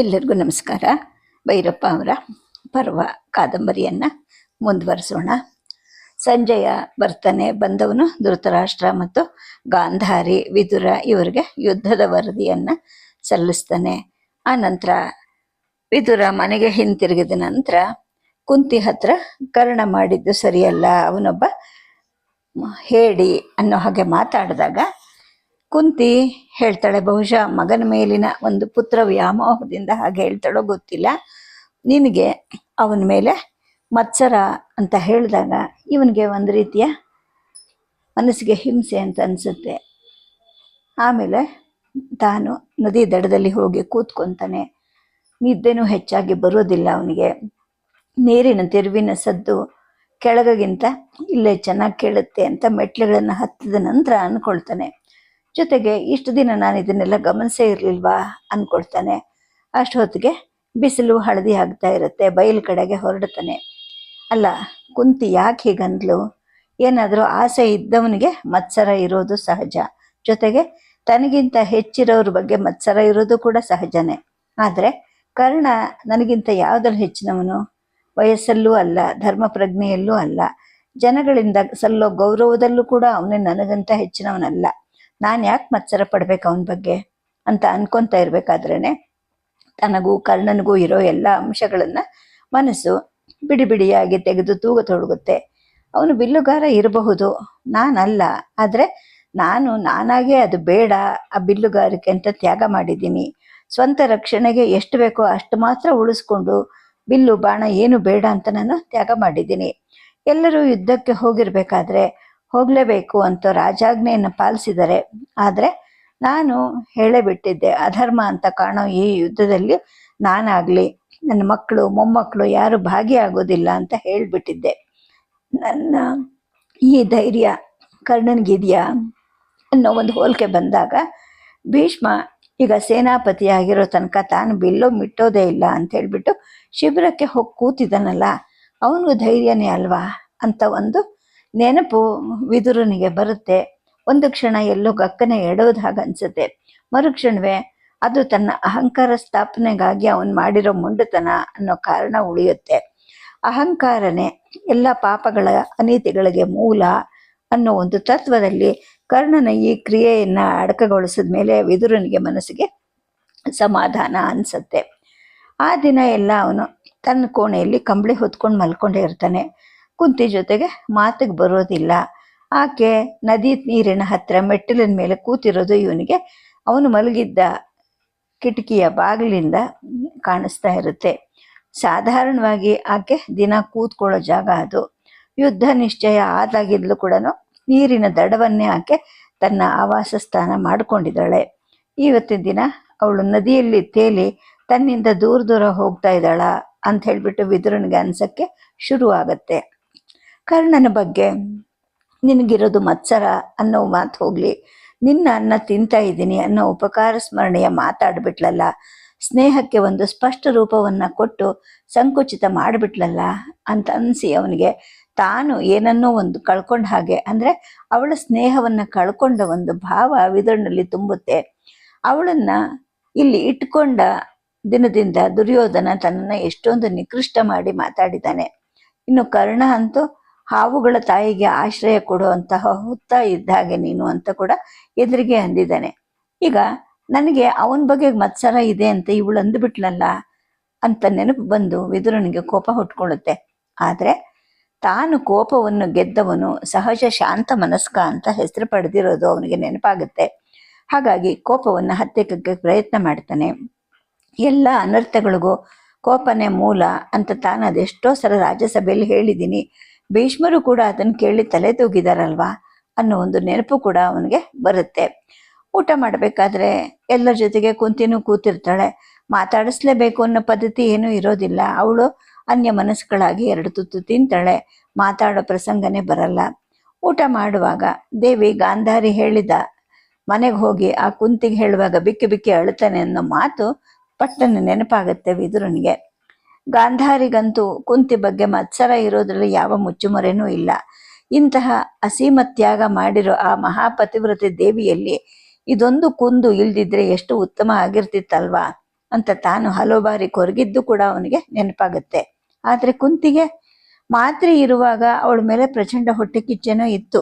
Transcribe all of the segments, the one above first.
ಎಲ್ಲರಿಗೂ ನಮಸ್ಕಾರ. ಭೈರಪ್ಪ ಅವರ ಪರ್ವ ಕಾದಂಬರಿಯನ್ನು ಮುಂದುವರಿಸೋಣ. ಸಂಜಯ ಬರ್ತಾನೆ ಬಂದವನು ಧೃತರಾಷ್ಟ್ರ ಮತ್ತು ಗಾಂಧಾರಿ, ವಿದುರ ಇವರಿಗೆ ಯುದ್ಧದ ವರದಿಯನ್ನು ಸಲ್ಲಿಸ್ತಾನೆ. ಆ ನಂತರ ವಿದುರ ಮನೆಗೆ ಹಿಂತಿರುಗಿದ ನಂತರ ಕುಂತಿ ಹತ್ರ ಕರ್ಣ ಮಾಡಿದ್ದು ಸರಿಯಲ್ಲ, ಅವನೊಬ್ಬ ಹೇಳಿ ಅನ್ನೋ ಹಾಗೆ ಮಾತಾಡಿದಾಗ ಕುಂತಿ ಹೇಳ್ತಾಳೆ, ಬಹುಶಃ ಮಗನ ಮೇಲಿನ ಒಂದು ಪುತ್ರ ವ್ಯಾಮೋಹದಿಂದ ಹಾಗೆ ಹೇಳ್ತಾಳೋ ಗೊತ್ತಿಲ್ಲ. ನಿನಗೆ ಅವನ ಮೇಲೆ ಮತ್ಸರ ಅಂತ ಹೇಳಿದಾಗ ಇವನಿಗೆ ಒಂದು ರೀತಿಯ ಮನಸ್ಸಿಗೆ ಹಿಂಸೆ ಅಂತ ಅನಿಸುತ್ತೆ. ಆಮೇಲೆ ತಾನು ನದಿ ದಡದಲ್ಲಿ ಹೋಗಿ ಕೂತ್ಕೊತಾನೆ. ನಿದ್ದೆನೂ ಹೆಚ್ಚಾಗಿ ಬರೋದಿಲ್ಲ ಅವನಿಗೆ. ನೀರಿನ ತಿರುವಿನ ಸದ್ದು ಕೆಳಗಿಂತ ಇಲ್ಲೇ ಚೆನ್ನಾಗಿ ಕೇಳುತ್ತೆ ಅಂತ ಮೆಟ್ಲುಗಳನ್ನು ಹತ್ತಿದ ನಂತರ ಅಂದ್ಕೊಳ್ತಾನೆ. ಜೊತೆಗೆ ಇಷ್ಟು ದಿನ ನಾನು ಇದನ್ನೆಲ್ಲ ಗಮನಿಸೇ ಇರಲಿಲ್ವಾ ಅಂದ್ಕೊಳ್ತಾನೆ ಅಷ್ಟೊತ್ತಿಗೆ ಬಿಸಿಲು ಹಳದಿ ಆಗ್ತಾ ಇರುತ್ತೆ, ಬಯಲು ಕಡೆಗೆ ಹೊರಡ್ತಾನೆ. ಅಲ್ಲ, ಕುಂತಿ ಯಾಕೆ ಹೀಗಂದ್ಲು? ಏನಾದರೂ ಆಸೆ ಇದ್ದವನಿಗೆ ಮತ್ಸರ ಇರೋದು ಸಹಜ. ಜೊತೆಗೆ ತನಗಿಂತ ಹೆಚ್ಚಿರೋರ ಬಗ್ಗೆ ಮತ್ಸರ ಇರೋದು ಕೂಡ ಸಹಜನೇ. ಆದರೆ ಕರ್ಣ ನನಗಿಂತ ಯಾವುದ್ರಲ್ಲಿ ಹೆಚ್ಚಿನವನು? ವಯಸ್ಸಲ್ಲೂ ಅಲ್ಲ ಧರ್ಮ ಪ್ರಜ್ಞೆಯಲ್ಲೂ ಅಲ್ಲ. ಜನಗಳಿಂದ ಸಲ್ಲೋ ಗೌರವದಲ್ಲೂ ಕೂಡ ಅವನೇ ನನಗಂತ ಹೆಚ್ಚಿನವನಲ್ಲ. ನಾನು ಯಾಕೆ ಮತ್ಸರ ಪಡ್ಬೇಕು ಅವನ ಬಗ್ಗೆ ಅಂತ ಅನ್ಕೊಂತ ಇರ್ಬೇಕಾದ್ರೇನೆ ತನಗೂ ಕರ್ಣನಿಗೂ ಇರೋ ಎಲ್ಲ ಅಂಶಗಳನ್ನ ಮನಸ್ಸು ಬಿಡಿ ಬಿಡಿಯಾಗಿ ತೆಗೆದು ತೂಗತೊಡಗುತ್ತೆ ಅವನು ಬಿಲ್ಲುಗಾರ ಇರಬಹುದು. ನಾನಲ್ಲ. ಆದರೆ ನಾನು ನಾನಾಗೇ ಅದು ಬೇಡ, ಆ ಬಿಲ್ಲುಗಾರಿಕೆ ಅಂತ ತ್ಯಾಗ ಮಾಡಿದ್ದೀನಿ. ಸ್ವಂತ ರಕ್ಷಣೆಗೆ ಎಷ್ಟು ಬೇಕೋ ಅಷ್ಟು ಮಾತ್ರ ಉಳಿಸ್ಕೊಂಡು ಬಿಲ್ಲು ಬಾಣ ಏನು ಬೇಡ ಅಂತ ನಾನು ತ್ಯಾಗ ಮಾಡಿದ್ದೀನಿ. ಎಲ್ಲರೂ ಯುದ್ಧಕ್ಕೆ ಹೋಗಿರ್ಬೇಕಾದ್ರೆ ಹೋಗಲೇಬೇಕು ಅಂತ ರಾಜಾಜ್ಞೆಯನ್ನು ಪಾಲಿಸಿದರೆ, ಆದರೆ ನಾನು ಹೇಳೇ ಬಿಟ್ಟಿದ್ದೆ ಅಧರ್ಮ ಅಂತ ಕಾಣೋ ಈ ಯುದ್ಧದಲ್ಲಿ ನಾನಾಗಲಿ, ನನ್ನ ಮಕ್ಕಳು, ಮೊಮ್ಮಕ್ಕಳು ಯಾರು ಭಾಗಿಯಾಗೋದಿಲ್ಲ ಅಂತ ಹೇಳಿಬಿಟ್ಟಿದ್ದೆ. ನನ್ನ ಈ ಧೈರ್ಯ, ಕರ್ಣನ್ಗಿದೆಯಾ? ಅನ್ನೋ ಒಂದು ಹೋಲಿಕೆ ಬಂದಾಗ, ಭೀಷ್ಮ, ಈಗ ಸೇನಾಪತಿಯಾಗಿರೋ ತನಕ ತಾನು ಬಿಲ್ಲೋ ಮಿಟ್ಟೋದೇ ಇಲ್ಲ ಅಂತ ಹೇಳಿಬಿಟ್ಟು ಶಿಬಿರಕ್ಕೆ ಹೋಗಿ ಕೂತಿದ್ದಾನಲ್ಲ ಅವನಿಗೂ ಧೈರ್ಯನೇ ಅಲ್ವಾ? ಅಂತ ಒಂದು ನೆನಪು ವಿದುರನಿಗೆ ಬರುತ್ತೆ. ಒಂದು ಕ್ಷಣ ಎಲ್ಲೋ ಗಕ್ಕನೆ ಎಡೋದು ಹಾಗೆ ಅನ್ಸುತ್ತೆ. ಮರುಕ್ಷಣವೇ ಅದು ತನ್ನ ಅಹಂಕಾರ ಸ್ಥಾಪನೆಗಾಗಿ ಅವನು ಮಾಡಿರೋ ಮುಂಡುತನ ಅನ್ನೋ ಕಾರಣ ಉಳಿಯುತ್ತೆ. ಅಹಂಕಾರನೇ ಎಲ್ಲ ಪಾಪಗಳ ಅನೀತಿಗಳಿಗೆ ಮೂಲ ಅನ್ನೋ ಒಂದು ತತ್ವದಲ್ಲಿ ಕರ್ಣನ ಈ ಕ್ರಿಯೆಯನ್ನ ಅಡಕಗೊಳಿಸಿದ ಮೇಲೆ ವಿದುರನಿಗೆ ಮನಸ್ಸಿಗೆ ಸಮಾಧಾನ ಅನ್ಸತ್ತೆ. ಆ ದಿನ ಎಲ್ಲ ಅವನು ತನ್ನ ಕೋಣೆಯಲ್ಲಿ ಕಂಬಳಿ ಹೊತ್ಕೊಂಡು ಮಲ್ಕೊಂಡೇ ಇರ್ತಾನೆ. ಕುಂತಿ ಜೊತೆಗೆ ಮಾತಿಗೆ ಬರೋದಿಲ್ಲ. ಆಕೆ ನದಿ ನೀರಿನ ಹತ್ತಿರ ಮೆಟ್ಟಿಲಿನ ಮೇಲೆ ಕೂತಿರೋದು ಇವನಿಗೆ. ಅವನು ಮಲಗಿದ್ದ ಕಿಟಕಿಯ ಬಾಗಿಲಿಂದ ಕಾಣಿಸ್ತಾ ಇರುತ್ತೆ. ಸಾಧಾರಣವಾಗಿ ಆಕೆ ದಿನ ಕೂತ್ಕೊಳ್ಳೋ ಜಾಗ ಅದು. ಯುದ್ಧ ನಿಶ್ಚಯ ಆದಾಗಿದ್ಲು ಕೂಡ ನೀರಿನ ದಡವನ್ನೇ ಆಕೆ ತನ್ನ ಆವಾಸ ಸ್ಥಾನ ಮಾಡಿಕೊಂಡಿದ್ದಾಳೆ. ಇವತ್ತಿನ ದಿನ ಅವಳು ನದಿಯಲ್ಲಿ ತೇಲಿ ತನ್ನಿಂದ ದೂರ ದೂರ ಹೋಗ್ತಾ ಇದ್ದಾಳ ಅಂತ ಹೇಳಿಬಿಟ್ಟು ವಿದುರನಿಗೆ ಅನ್ಸಕ್ಕೆ ಶುರು ಆಗತ್ತೆ ಕರ್ಣನ ಬಗ್ಗೆ ನಿನಗಿರೋದು ಮತ್ಸರ ಅನ್ನೋ ಮಾತು ಹೋಗಲಿ. ನಿನ್ನ ಅನ್ನ ತಿಂತಾ ಇದ್ದೀನಿ ಅನ್ನೋ ಉಪಕಾರ ಸ್ಮರಣೆಯ ಮಾತಾಡ್ಬಿಟ್ಲಲ್ಲ ಸ್ನೇಹಕ್ಕೆ ಒಂದು ಸ್ಪಷ್ಟ ರೂಪವನ್ನ ಕೊಟ್ಟು ಸಂಕುಚಿತ ಮಾಡಿಬಿಟ್ಲಲ್ಲ ಅಂತ ಅನಿಸಿ ಅವನಿಗೆ. ತಾನು ಏನನ್ನೋ ಒಂದು ಕಳ್ಕೊಂಡ ಹಾಗೆ, ಅಂದರೆ ಅವಳ ಸ್ನೇಹವನ್ನು ಕಳ್ಕೊಂಡ ಒಂದು ಭಾವ ವಿದರ್ನಲ್ಲಿ ತುಂಬುತ್ತೆ. ಅವಳನ್ನ ಇಲ್ಲಿ ಇಟ್ಕೊಂಡ ದಿನದಿಂದ ದುರ್ಯೋಧನ ತನ್ನನ್ನ ಎಷ್ಟೊಂದು ನಿಕೃಷ್ಟ ಮಾಡಿ ಮಾತಾಡಿದ್ದಾನೆ. ಇನ್ನು ಕರ್ಣ ಅಂತೂ ಹಾವುಗಳ ತಾಯಿಗೆ ಆಶ್ರಯ ಕೊಡುವಂತಹ ಹುತ್ತ ಇದ್ದ ಹಾಗೆ ನೀನು ಅಂತ ಕೂಡ ಎದುರಿಗೆ ಅಂದಿದ್ದಾನೆ. ಈಗ ನನಗೆ ಅವನ ಬಗ್ಗೆ ಮತ್ಸರ ಇದೆ ಅಂತ ಇವಳು ಅಂದುಬಿಟ್ಲಲ್ಲ ಅಂತ ನೆನಪು ಬಂದು ವಿದುರನಿಗೆ ಕೋಪ ಹುಟ್ಕೊಳ್ಳುತ್ತೆ ಆದರೆ ತಾನು ಕೋಪವನ್ನು ಗೆದ್ದವನು ಸಹಜ ಶಾಂತ ಮನಸ್ಕ ಅಂತ ಹೆಸರು ಪಡೆದಿರೋದು ಅವನಿಗೆ ನೆನಪಾಗುತ್ತೆ. ಹಾಗಾಗಿ ಕೋಪವನ್ನು ಹತ್ತಿಕ್ಕಕ್ಕೆ ಪ್ರಯತ್ನ ಮಾಡ್ತಾನೆ. ಎಲ್ಲ ಅನರ್ಥಗಳಿಗೂ ಕೋಪನೇ ಮೂಲ ಅಂತ ತಾನು ಅದೆಷ್ಟೋ ಸಲ ರಾಜ್ಯಸಭೆಯಲ್ಲಿ ಹೇಳಿದ್ದೀನಿ. ಭೀಷ್ಮರು ಕೂಡ ಅದನ್ನು ಕೇಳಿ ತಲೆ ತೂಗಿದಾರಲ್ವಾ ಅನ್ನೋ ಒಂದು ನೆನಪು ಕೂಡ ಅವನಿಗೆ ಬರುತ್ತೆ. ಊಟ ಮಾಡಬೇಕಾದ್ರೆ ಎಲ್ಲರ ಜೊತೆಗೆ ಕುಂತಿನೂ ಕೂತಿರ್ತಾಳೆ. ಮಾತಾಡಿಸ್ಲೇಬೇಕು ಅನ್ನೋ ಪದ್ಧತಿ ಏನೂ ಇರೋದಿಲ್ಲ. ಅವಳು ಅನ್ಯ ಮನಸ್ಸುಗಳಾಗಿ ಎರಡು ತುತ್ತು ತಿಂತಾಳೆ. ಮಾತಾಡೋ ಪ್ರಸಂಗನೇ ಬರಲ್ಲ. ಊಟ ಮಾಡುವಾಗ ದೇವಿ ಗಾಂಧಾರಿ ಹೇಳಿದ ಮನೆಗೆ ಹೋಗಿ ಆ ಕುಂತಿಗೆ ಹೇಳುವಾಗ ಬಿಕ್ಕಿ ಬಿಕ್ಕಿ ಅಳುತ್ತಾನೆ ಅನ್ನೋ ಮಾತು ಪಟ್ಟನ ನೆನಪಾಗುತ್ತೆ ವಿದುರನಿಗೆ. ಗಾಂಧಾರಿಗಂತೂ ಕುಂತಿ ಬಗ್ಗೆ ಮತ್ಸರ ಇರೋದ್ರಲ್ಲಿ ಯಾವ ಮುಚ್ಚುಮರೆನೂ ಇಲ್ಲ. ಇಂತಹ ಅಸೀಮ ತ್ಯಾಗ ಮಾಡಿರೋ ಆ ಮಹಾಪತಿವ್ರತೆ ದೇವಿಯಲ್ಲಿ ಇದೊಂದು ಕುಂದು ಇಲ್ದಿದ್ರೆ ಎಷ್ಟು ಉತ್ತಮ ಆಗಿರ್ತಿತ್ತಲ್ವಾ ಅಂತ ತಾನು ಹಲವು ಬಾರಿ ಕೊರಗಿದ್ದು ಕೂಡ ಅವನಿಗೆ ನೆನಪಾಗುತ್ತೆ. ಆದ್ರೆ ಕುಂತಿಗೆ ಮಾತ್ರೆ ಇರುವಾಗ ಅವಳ ಮೇಲೆ ಪ್ರಚಂಡ ಹೊಟ್ಟೆ ಕಿಚ್ಚೆನೋ ಇತ್ತು.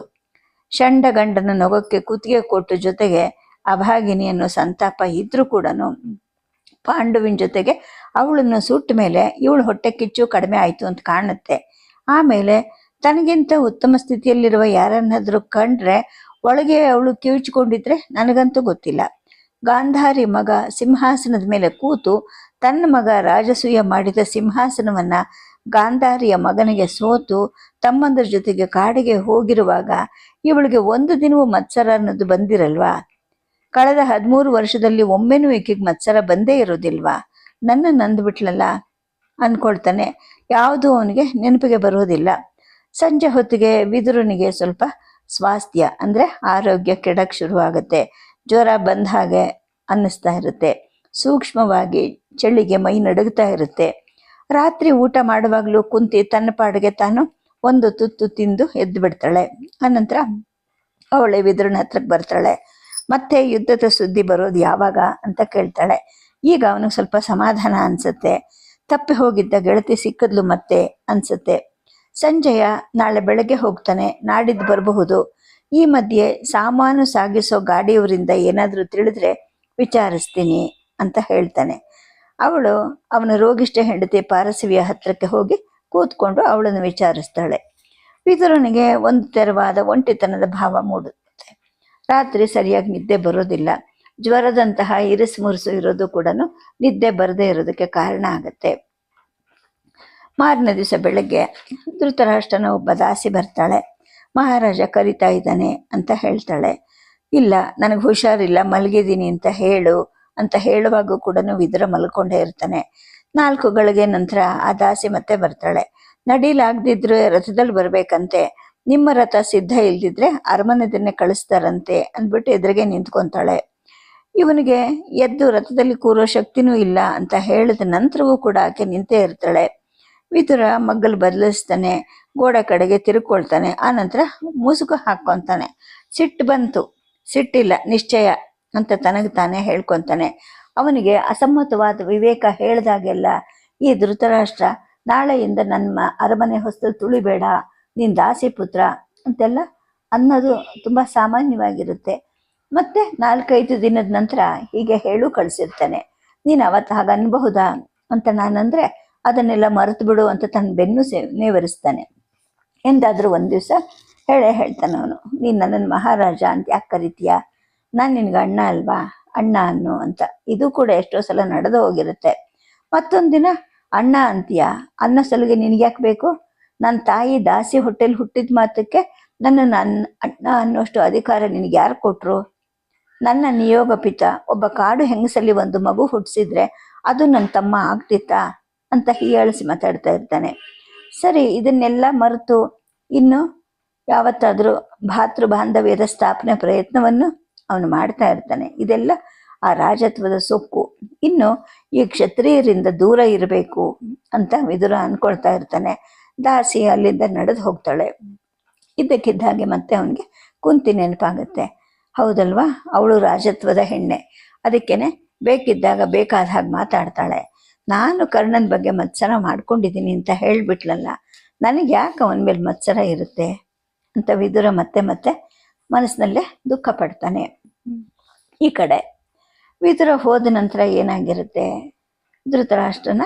ಷಂಡ ಗಂಡನ ನೊಗಕ್ಕೆ ಕುತ್ತಿಗೆ ಕೊಟ್ಟು ಜೊತೆಗೆ ಅಭಾಗಿನಿ ಅನ್ನೋ ಸಂತಾಪ ಇದ್ರೂ ಕೂಡ ಪಾಂಡುವಿನ ಜೊತೆಗೆ ಅವಳನ್ನು ಸುಟ್ಟ ಮೇಲೆ ಇವಳು ಹೊಟ್ಟೆ ಕಿಚ್ಚು ಕಡಿಮೆ ಆಯಿತು ಅಂತ ಕಾಣುತ್ತೆ. ಆಮೇಲೆ ತನಗಿಂತ ಉತ್ತಮ ಸ್ಥಿತಿಯಲ್ಲಿರುವ ಯಾರನ್ನಾದರೂ ಕಂಡ್ರೆ ಒಳಗೆ ಅವಳು ಕಿವಿಚಿಕೊಂಡಿದ್ರೆ ನನಗಂತೂ ಗೊತ್ತಿಲ್ಲ. ಗಾಂಧಾರಿ ಮಗ ಸಿಂಹಾಸನದ ಮೇಲೆ ಕೂತು ತನ್ನ ಮಗ ರಾಜಸೂಯ ಮಾಡಿದ ಸಿಂಹಾಸನವನ್ನ ಗಾಂಧಾರಿಯ ಮಗನಿಗೆ ಸೋತು ತಮ್ಮಂದ್ರ ಜೊತೆಗೆ ಕಾಡಿಗೆ ಹೋಗಿರುವಾಗ ಇವಳಿಗೆ ಒಂದು ದಿನವೂ ಮತ್ಸರ ಅನ್ನೋದು ಬಂದಿರಲ್ವಾ? ಕಳೆದ ಹದಿಮೂರು ವರ್ಷದಲ್ಲಿ ಒಮ್ಮೆನೂ ಈಕೆಗೆ ಮತ್ಸರ ಬಂದೇ ಇರೋದಿಲ್ವಾ? ನನ್ನ ನಂದ್ಬಿಟ್ಲಲ್ಲ ಅಂದ್ಕೊಳ್ತಾನೆ ಯಾವುದು ಅವನಿಗೆ ನೆನಪಿಗೆ ಬರೋದಿಲ್ಲ. ಸಂಜೆ ಹೊತ್ತಿಗೆ ವಿದುರುನಿಗೆ ಸ್ವಲ್ಪ ಸ್ವಾಸ್ಥ್ಯ, ಅಂದ್ರೆ ಆರೋಗ್ಯ ಕೆಡಕ್ ಶುರುವಾಗುತ್ತೆ. ಜ್ವರ ಬಂದ ಹಾಗೆ ಅನ್ನಿಸ್ತಾ ಇರುತ್ತೆ. ಸೂಕ್ಷ್ಮವಾಗಿ ಚಳಿಗೆ ಮೈ ನಡುಗ್ತಾ ಇರುತ್ತೆ. ರಾತ್ರಿ ಊಟ ಮಾಡುವಾಗಲೂ ಕುಂತಿ ತನ್ನ ಪಾಡಿಗೆ ತಾನು ಒಂದು ತುತ್ತು ತಿಂದು ಎದ್ದು ಬಿಡ್ತಾಳೆ ಆನಂತರ ಅವಳೆ ವಿದುರನ ಹತ್ರಕ್ಕೆ ಬರ್ತಾಳೆ. ಮತ್ತೆ ಯುದ್ಧದ ಸುದ್ದಿ ಬರೋದು ಯಾವಾಗ ಅಂತ ಕೇಳ್ತಾಳೆ. ಈಗ ಅವನಿಗೆ ಸ್ವಲ್ಪ ಸಮಾಧಾನ ಅನ್ಸುತ್ತೆ. ತಪ್ಪಿ ಹೋಗಿದ್ದ ಗೆಳತಿ ಸಿಕ್ಕದ್ಲು ಮತ್ತೆ ಅನ್ಸುತ್ತೆ. ಸಂಜಯ ನಾಳೆ ಬೆಳಗ್ಗೆ ಹೋಗ್ತಾನೆ, ನಾಡಿದ್ದು ಬರಬಹುದು. ಈ ಮಧ್ಯೆ ಸಾಮಾನು ಸಾಗಿಸೋ ಗಾಡಿಯವರಿಂದ ಏನಾದರೂ ತಿಳಿದ್ರೆ ವಿಚಾರಿಸ್ತೀನಿ ಅಂತ ಹೇಳ್ತಾನೆ. ಅವಳು ಅವನ ರೋಗಿಷ್ಟ ಹೆಂಡತಿ ಪಾರಸಿವಿಯ ಹತ್ರಕ್ಕೆ ಹೋಗಿ ಕೂತ್ಕೊಂಡು ಅವಳನ್ನು ವಿಚಾರಿಸ್ತಾಳೆ. ವಿದುರನಿಗೆ ಒಂದು ತೆರವಾದ ಒಂಟಿತನದ ಭಾವ ಮೂಡುತ್ತೆ ರಾತ್ರಿ ಸರಿಯಾಗಿ ನಿದ್ದೆ ಬರೋದಿಲ್ಲ. ಜ್ವರದಂತಹ ಇರಿಸು ಮುರುಸು ಇರೋದು ಕೂಡ ನಿದ್ದೆ ಬರದೇ ಇರೋದಕ್ಕೆ ಕಾರಣ ಆಗತ್ತೆ. ಮಾರನೇ ದಿವಸ ಬೆಳಗ್ಗೆ ಧೃತರಾಷ್ಟ್ರನ ಒಬ್ಬ ದಾಸಿ ಬರ್ತಾಳೆ. ಮಹಾರಾಜ ಕರಿತಾ ಇದ್ದಾನೆ ಅಂತ ಹೇಳ್ತಾಳೆ. ಇಲ್ಲ, ನನಗೆ ಹುಷಾರಿಲ್ಲ, ಮಲಗಿದ್ದೀನಿ ಅಂತ ಹೇಳು ಅಂತ ಹೇಳುವಾಗ ಕೂಡ ವಿದ್ರ ಮಲ್ಕೊಂಡೇ ಇರ್ತಾನೆ. ನಾಲ್ಕು ಗಳಿಗೆ ನಂತರ ಆ ದಾಸಿ ಮತ್ತೆ ಬರ್ತಾಳೆ. ನಡೀಲಾಗ್ದಿದ್ರು ರಥದಲ್ಲಿ ಬರ್ಬೇಕಂತೆ. ನಿಮ್ಮ ರಥ ಸಿದ್ಧ ಇಲ್ದಿದ್ರೆ ಅರಮನೆದನ್ನೇ ಕಳಿಸ್ತಾರಂತೆ ಅಂದ್ಬಿಟ್ಟು ಎದುರಿಗೆ ನಿಂತ್ಕೊಂತಾಳೆ. ಇವನಿಗೆ ಎದ್ದು ರಥದಲ್ಲಿ ಕೂರೋ ಶಕ್ತಿನೂ ಇಲ್ಲ ಅಂತ ಹೇಳಿದ ನಂತರವೂ ಕೂಡ ಆಕೆ ನಿಂತೇ ಇರ್ತಾಳೆ. ವಿದುರ ಮಗ್ಗಲು ಬದಲಿಸ್ತಾನೆ, ಗೋಡೆ ಕಡೆಗೆ ತಿರುಕೊಳ್ತಾನೆ ಆನಂತರ ಮುಸುಕು ಹಾಕ್ಕೊಂತಾನೆ. ಸಿಟ್ಟು ಬಂತು. ಸಿಟ್ಟಿಲ್ಲ ನಿಶ್ಚಯ ಅಂತ ತನಗೆ ತಾನೇ ಹೇಳ್ಕೊಂತಾನೆ. ಅವನಿಗೆ ಅಸಮ್ಮತವಾದ ವಿವೇಕ ಹೇಳಿದಾಗೆಲ್ಲ ಈ ಧೃತರಾಷ್ಟ್ರ ನಾಳೆಯಿಂದ ನನ್ನ ಅರಮನೆ ಹೊಸ್ತು ತುಳಿಬೇಡ. ನೀನ್ ದಾಸಿ ಪುತ್ರ ಅಂತೆಲ್ಲ ಅನ್ನೋದು ತುಂಬಾ ಸಾಮಾನ್ಯವಾಗಿರುತ್ತೆ. ಮತ್ತೆ ನಾಲ್ಕೈದು ದಿನದ ನಂತರ ಹೀಗೆ ಹೇಳು ಕಳಿಸಿರ್ತಾನೆ. ನೀನು ಅವತ್ತು ಹಾಗೆ ಅನ್ಬಹುದಾ ಅಂತ ನಾನಂದ್ರೆ ಅದನ್ನೆಲ್ಲ ಮರೆತು ಬಿಡು ಅಂತ ತನ್ನ ಬೆನ್ನು ಸೇ, ನೇವರಿಸ್ತಾನೆ. ಎಂದಾದರೂ ಒಂದು ದಿವಸ ಹೇಳೇ ಹೇಳ್ತಾನೆ ಅವನು, ನೀನು ನನ್ನನ್ನು ಮಹಾರಾಜ ಅಂತ ಯಾಕೆ ಕರಿತೀಯ? ನಾನು ನಿನಗೆ ಅಣ್ಣ ಅಲ್ವಾ? ಅಣ್ಣ ಅನ್ನು ಅಂತ. ಇದು ಕೂಡ ಎಷ್ಟೋ ಸಲ ನಡೆದು ಹೋಗಿರುತ್ತೆ. ಮತ್ತೊಂದು ದಿನ ಅಣ್ಣ ಅಂತೀಯ? ಅನ್ನ ಸಲಿಗೆ ನಿನ್ಗೆ ಯಾಕೆ ಬೇಕು? ನನ್ನ ತಾಯಿ ದಾಸಿ ಹೊಟ್ಟೆಲಿ ಹುಟ್ಟಿದ ಮಾತಕ್ಕೆ ನನ್ನ ನನ್ನ ಅಣ್ಣ ಅನ್ನೋಷ್ಟು ಅಧಿಕಾರ ನಿನಗೆ ಯಾರು ಕೊಟ್ರು? ನನ್ನ ನಿಯೋಗ ಪಿತ, ಒಬ್ಬ ಕಾಡು ಹೆಂಗಸಲ್ಲಿ ಒಂದು ಮಗು ಹುಟ್ಟಿಸಿದ್ರೆ ಅದು ನನ್ನ ತಮ್ಮ ಆಗ್ತಿತ್ತಾ? ಅಂತ ಹೀಯಾಳಿಸಿ ಮಾತಾಡ್ತಾ ಇರ್ತಾನೆ. ಸರಿ, ಇದನ್ನೆಲ್ಲ ಮರೆತು ಇನ್ನು ಯಾವತ್ತಾದ್ರೂ ಭಾತೃ ಬಾಂಧವ್ಯದ ಸ್ಥಾಪನೆ ಪ್ರಯತ್ನವನ್ನು ಅವನು ಮಾಡ್ತಾ ಇರ್ತಾನೆ. ಇದೆಲ್ಲ ಆ ರಾಜತ್ವದ ಸೊಕ್ಕು. ಇನ್ನು ಈ ಕ್ಷತ್ರಿಯರಿಂದ ದೂರ ಇರಬೇಕು ಅಂತ ವಿದುರ ಅನ್ಕೊಳ್ತಾ ಇರ್ತಾನೆ. ದಾಸಿ ಅಲ್ಲಿಂದ ನಡೆದು ಹೋಗ್ತಾಳೆ. ಇದ್ದಕ್ಕಿದ್ದ ಹಾಗೆ ಮತ್ತೆ ಅವನಿಗೆ ಕುಂತಿ ನೆನಪಾಗುತ್ತೆ. ಹೌದಲ್ವಾ? ಅವಳು ರಾಜತ್ವದ ಹೆಣ್ಣೆ. ಅದಕ್ಕೇನೆ ಬೇಕಿದ್ದಾಗ ಬೇಕಾದ ಹಾಗೆ ಮಾತಾಡ್ತಾಳೆ. ನಾನು ಕರ್ಣನ ಬಗ್ಗೆ ಮತ್ಸರ ಮಾಡ್ಕೊಂಡಿದ್ದೀನಿ ಅಂತ ಹೇಳ್ಬಿಟ್ಲಲ್ಲ, ನನಗೆ ಯಾಕೆ ಅವನ ಮೇಲೆ ಮತ್ಸರ ಇರುತ್ತೆ? ಅಂತ ವಿದುರ ಮತ್ತೆ ಮತ್ತೆ ಮನಸ್ಸಿನಲ್ಲೇ ದುಃಖ ಪಡ್ತಾನೆ. ಈ ಕಡೆ ವಿದುರ ಹೋದ ನಂತರ ಏನಾಗಿರುತ್ತೆ? ಧೃತರಾಷ್ಟ್ರನ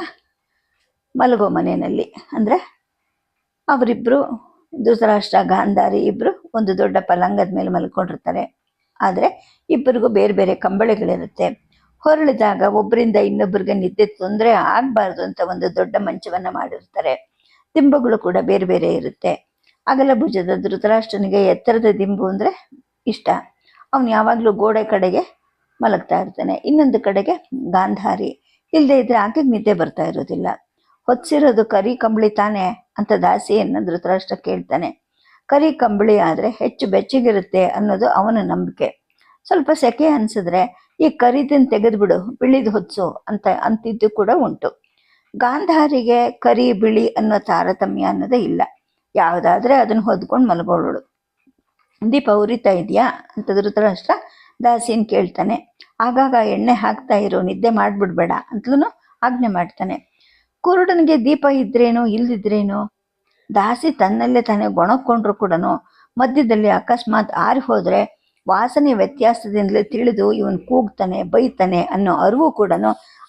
ಮಲಗೋ ಮನೆಯಲ್ಲಿ. ಅಂದ್ರೆ ಅವರಿಬ್ರು, ಧೃತರಾಷ್ಟ್ರ ಗಾಂಧಾರಿ ಇಬ್ಬರು ಒಂದು ದೊಡ್ಡ ಪಲಂಗದ ಮೇಲೆ ಮಲ್ಕೊಂಡಿರ್ತಾರೆ. ಆದರೆ ಇಬ್ಬರಿಗೂ ಬೇರೆ ಬೇರೆ ಕಂಬಳಿಗಳಿರುತ್ತೆ. ಹೊರಳಿದಾಗ ಒಬ್ಬರಿಂದ ಇನ್ನೊಬ್ಬರಿಗೆ ನಿದ್ದೆ ತೊಂದರೆ ಆಗಬಾರ್ದು ಅಂತ ಒಂದು ದೊಡ್ಡ ಮಂಚವನ್ನ ಮಾಡಿರ್ತಾರೆ. ದಿಂಬುಗಳು ಕೂಡ ಬೇರೆ ಬೇರೆ ಇರುತ್ತೆ. ಅಗಲ ಭುಜದ ಧೃತರಾಷ್ಟ್ರನಿಗೆ ಎತ್ತರದ ದಿಂಬು ಅಂದ್ರೆ ಇಷ್ಟ. ಅವನು ಯಾವಾಗಲೂ ಗೋಡೆ ಕಡೆಗೆ ಮಲಗ್ತಾ ಇರ್ತಾನೆ. ಇನ್ನೊಂದು ಕಡೆಗೆ ಗಾಂಧಾರಿ. ಇಲ್ಲದೆ ಇದ್ರೆ ಆಕೆಗೆ ನಿದ್ದೆ ಬರ್ತಾ ಇರೋದಿಲ್ಲ. ಹೊತ್ಸಿರೋದು ಕರಿ ಕಂಬಳಿ ತಾನೆ ಅಂತ ದಾಸಿಯನ್ನು ಧೃತರಾಷ್ಟ್ರ ಕೇಳ್ತಾನೆ. ಕರಿ ಕಂಬಳಿ ಆದರೆ ಹೆಚ್ಚು ಬೆಚ್ಚಗಿರುತ್ತೆ ಅನ್ನೋದು ಅವನ ನಂಬಿಕೆ. ಸ್ವಲ್ಪ ಸೆಕೆ ಅನಿಸಿದ್ರೆ, ಈ ಕರಿದಿನ ತೆಗೆದುಬಿಡು, ಬಿಳಿದು ಹೊತ್ಸು ಅಂತ ಅಂತಿದ್ದು ಕೂಡ ಉಂಟು. ಗಾಂಧಾರಿಗೆ ಕರಿ, ಬಿಳಿ ಅನ್ನೋ ತಾರತಮ್ಯ ಅನ್ನೋದೇ ಇಲ್ಲ. ಯಾವುದಾದ್ರೆ ಅದನ್ನು ಹೊದ್ಕೊಂಡು ಮಲಗೋಳು ದೀಪ ಉರಿತಾ ಇದೆಯಾ? ಅಂತ ಧೃತರಾಷ್ಟ್ರ ದಾಸಿನ್ ಕೇಳ್ತಾನೆ. ಆಗಾಗ ಎಣ್ಣೆ ಹಾಕ್ತಾ ಇರೋ, ನಿದ್ದೆ ಮಾಡ್ಬಿಡ್ಬೇಡ ಅಂತಲೂ ಆಜ್ಞೆ ಮಾಡ್ತಾನೆ. ಕುರುಡನಿಗೆ ದೀಪ ಇದ್ರೇನು, ಇಲ್ದಿದ್ರೇನು, ದಾಸಿ ತನ್ನಲ್ಲೇ ತಾನೇ ಗೊಣಕೊಂಡ್ರು ಕೂಡ ಮಧ್ಯದಲ್ಲಿ ಅಕಸ್ಮಾತ್ ಆರಿ ಹೋದ್ರೆ ವಾಸನೆ ವ್ಯತ್ಯಾಸದಿಂದಲೇ ತಿಳಿದು ಇವನು ಕೂಗ್ತಾನೆ, ಬೈತಾನೆ ಅನ್ನೋ ಅರಿವು ಕೂಡ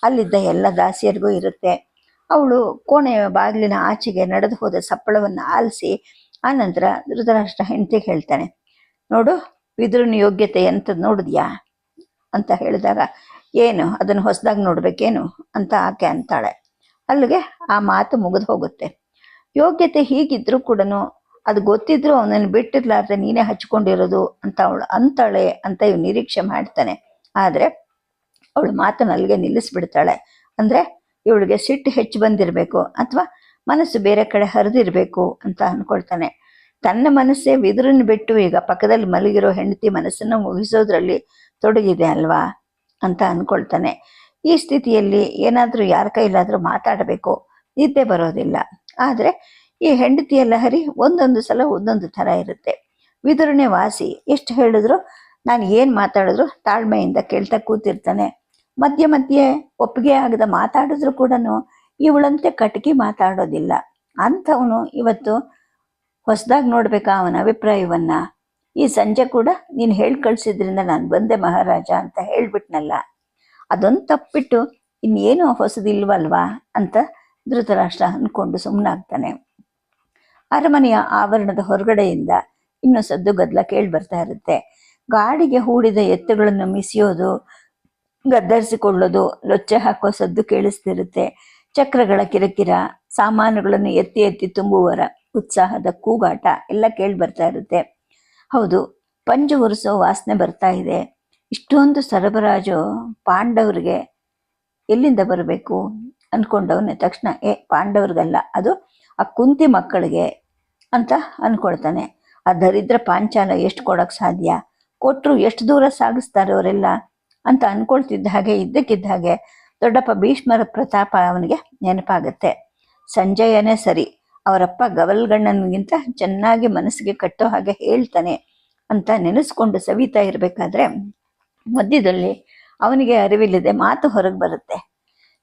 ಅಲ್ಲಿದ್ದ ಎಲ್ಲ ದಾಸಿಯರಿಗೂ ಇರುತ್ತೆ. ಅವಳು ಕೋಣೆಯ ಬಾಗಿಲಿನ ಆಚೆಗೆ ನಡೆದು ಹೋದ ಸಪ್ಪಳವನ್ನು ಆಲಿಸಿ ಆನಂತರ ಧೃತರಾಷ್ಟ್ರ ಹೆಂಡತಿ ಹೇಳ್ತಾನೆ, ನೋಡು, ವಿದುರನ ಯೋಗ್ಯತೆ ಎಂಥದ್ದು ನೋಡಿದ್ಯಾ? ಅಂತ ಹೇಳಿದಾಗ, ಏನು, ಅದನ್ನು ಹೊಸದಾಗಿ ನೋಡಬೇಕೇನು? ಅಂತ ಆಕೆ ಅಂತಾಳೆ. ಅಲ್ಲಿಗೆ ಆ ಮಾತು ಮುಗಿದು ಹೋಗುತ್ತೆ. ಯೋಗ್ಯತೆ ಹೀಗಿದ್ರೂ ಕೂಡ ಅದು ಗೊತ್ತಿದ್ರು ಅವನನ್ನು ಬಿಟ್ಟಿರ್ಲಾರ್ದೆ ನೀನೇ ಹಚ್ಕೊಂಡಿರೋದು ಅಂತ ಅವಳು ಅಂತಾಳೆ ಅಂತ ಇವ್ ನಿರೀಕ್ಷೆ ಮಾಡ್ತಾನೆ. ಆದ್ರೆ ಅವಳು ಮಾತನ್ನ ಅಲ್ಲಿಗೆ ನಿಲ್ಲಿಸ್ಬಿಡ್ತಾಳೆ. ಅಂದ್ರೆ ಇವಳಿಗೆ ಸಿಟ್ಟು ಹೆಚ್ಚು ಬಂದಿರಬೇಕು ಅಥವಾ ಮನಸ್ಸು ಬೇರೆ ಕಡೆ ಹರಿದಿರ್ಬೇಕು ಅಂತ ಅನ್ಕೊಳ್ತಾನೆ. ತನ್ನ ಮನಸ್ಸೇ ಬಿದಿರನ್ನು ಬಿಟ್ಟು ಈಗ ಪಕ್ಕದಲ್ಲಿ ಮಲಗಿರೋ ಹೆಂಡತಿ ಮನಸ್ಸನ್ನು ಮುಗಿಸೋದ್ರಲ್ಲಿ ತೊಡಗಿದೆ ಅಲ್ವಾ ಅಂತ ಅನ್ಕೊಳ್ತಾನೆ. ಈ ಸ್ಥಿತಿಯಲ್ಲಿ ಏನಾದರೂ ಯಾರ ಕೈಲಾದರೂ ಮಾತಾಡಬೇಕು, ನಿದ್ದೆ ಬರೋದಿಲ್ಲ. ಆದರೆ ಈ ಹೆಂಡತಿಯ ಲಹರಿ ಒಂದೊಂದು ಸಲ ಒಂದೊಂದು ಥರ ಇರುತ್ತೆ. ವಿದುರನೇ ವಾಸಿ, ಎಷ್ಟು ಹೇಳಿದ್ರು ನಾನು ಏನು ಮಾತಾಡಿದ್ರು ತಾಳ್ಮೆಯಿಂದ ಕೇಳ್ತಾ ಕೂತಿರ್ತಾನೆ. ಮಧ್ಯೆ ಮಧ್ಯೆ ಒಪ್ಪಿಗೆ ಆಗದ ಮಾತಾಡಿದ್ರು ಕೂಡ ಇವಳಂತೆ ಕಟಕಿ ಮಾತಾಡೋದಿಲ್ಲ. ಅಂಥವನು ಇವತ್ತು ಹೊಸದಾಗಿ ನೋಡ್ಬೇಕಾ ಅವನ ಅಭಿಪ್ರಾಯವನ್ನ? ಈ ಸಂಜೆ ಕೂಡ ನೀನು ಹೇಳಿ ಕಳ್ಸಿದ್ರಿಂದ ನಾನು ಬಂದೆ ಮಹಾರಾಜ ಅಂತ ಹೇಳ್ಬಿಟ್ನಲ್ಲ. ಅದೊಂದು ತಪ್ಪಿಟ್ಟು ಇನ್ನೇನು ಹೊಸದಿಲ್ವಲ್ವಾ ಅಂತ ಧೃತರಾಷ್ಟ್ರ ಅಂದ್ಕೊಂಡು ಸುಮ್ಮನಾಗ್ತಾನೆ ಅರಮನೆಯ ಆವರಣದ ಹೊರಗಡೆಯಿಂದ ಇನ್ನೂ ಸದ್ದು ಗದ್ದಲ ಕೇಳಿ ಬರ್ತಾ ಇರುತ್ತೆ. ಗಾಡಿಗೆ ಹೂಡಿದ ಎತ್ತುಗಳನ್ನು ಮಿಸಿಯೋದು, ಗದ್ದರಿಸಿಕೊಳ್ಳೋದು, ಲೊಚ್ಚೆ ಹಾಕೋ ಸದ್ದು ಕೇಳಿಸ್ತಿರುತ್ತೆ. ಚಕ್ರಗಳ ಕಿರಕಿರ, ಸಾಮಾನುಗಳನ್ನು ಎತ್ತಿ ಎತ್ತಿ ತುಂಬುವರ ಉತ್ಸಾಹದ ಕೂಗಾಟ ಎಲ್ಲ ಕೇಳಿ ಬರ್ತಾ ಇರುತ್ತೆ. ಹೌದು, ಪಂಜು ಉರಿಸೋ ವಾಸನೆ ಬರ್ತಾ ಇದೆ. ಇಷ್ಟೊಂದು ಸರಬರಾಜು ಪಾಂಡವರಿಗೆ ಎಲ್ಲಿಂದ ಬರಬೇಕು ಅಂದ್ಕೊಂಡವನ್ನ ತಕ್ಷಣ, ಏ, ಪಾಂಡವ್ರಿಗಲ್ಲ, ಅದು ಆ ಕುಂತಿ ಮಕ್ಕಳಿಗೆ ಅಂತ ಅಂದ್ಕೊಳ್ತಾನೆ ಆ ದರಿದ್ರ ಪಾಂಚಾಲ ಎಷ್ಟು ಕೊಡೋಕೆ ಸಾಧ್ಯ? ಕೊಟ್ಟರು ಎಷ್ಟು ದೂರ ಸಾಗಿಸ್ತಾರೆ ಅವರೆಲ್ಲ? ಅಂತ ಅಂದ್ಕೊಳ್ತಿದ್ದ ಹಾಗೆ, ಇದ್ದಕ್ಕಿದ್ದ ಹಾಗೆ ದೊಡ್ಡಪ್ಪ ಭೀಷ್ಮರ ಪ್ರತಾಪ ಅವನಿಗೆ ನೆನಪಾಗುತ್ತೆ. ಸಂಜಯನೇ ಸರಿ, ಅವರಪ್ಪ ಗವಲ್ಗಣ್ಣನಿಗಿಂತ ಚೆನ್ನಾಗಿ ಮನಸ್ಸಿಗೆ ಕಟ್ಟೋ ಹಾಗೆ ಹೇಳ್ತಾನೆ ಅಂತ ನೆನೆಸ್ಕೊಂಡು ಸವಿತಾ ಇರಬೇಕಾದ್ರೆ ಮಧ್ಯದಲ್ಲಿ ಅವನಿಗೆ ಅರಿವಿಲ್ಲದೆ ಮಾತು ಹೊರಗೆ ಬರುತ್ತೆ.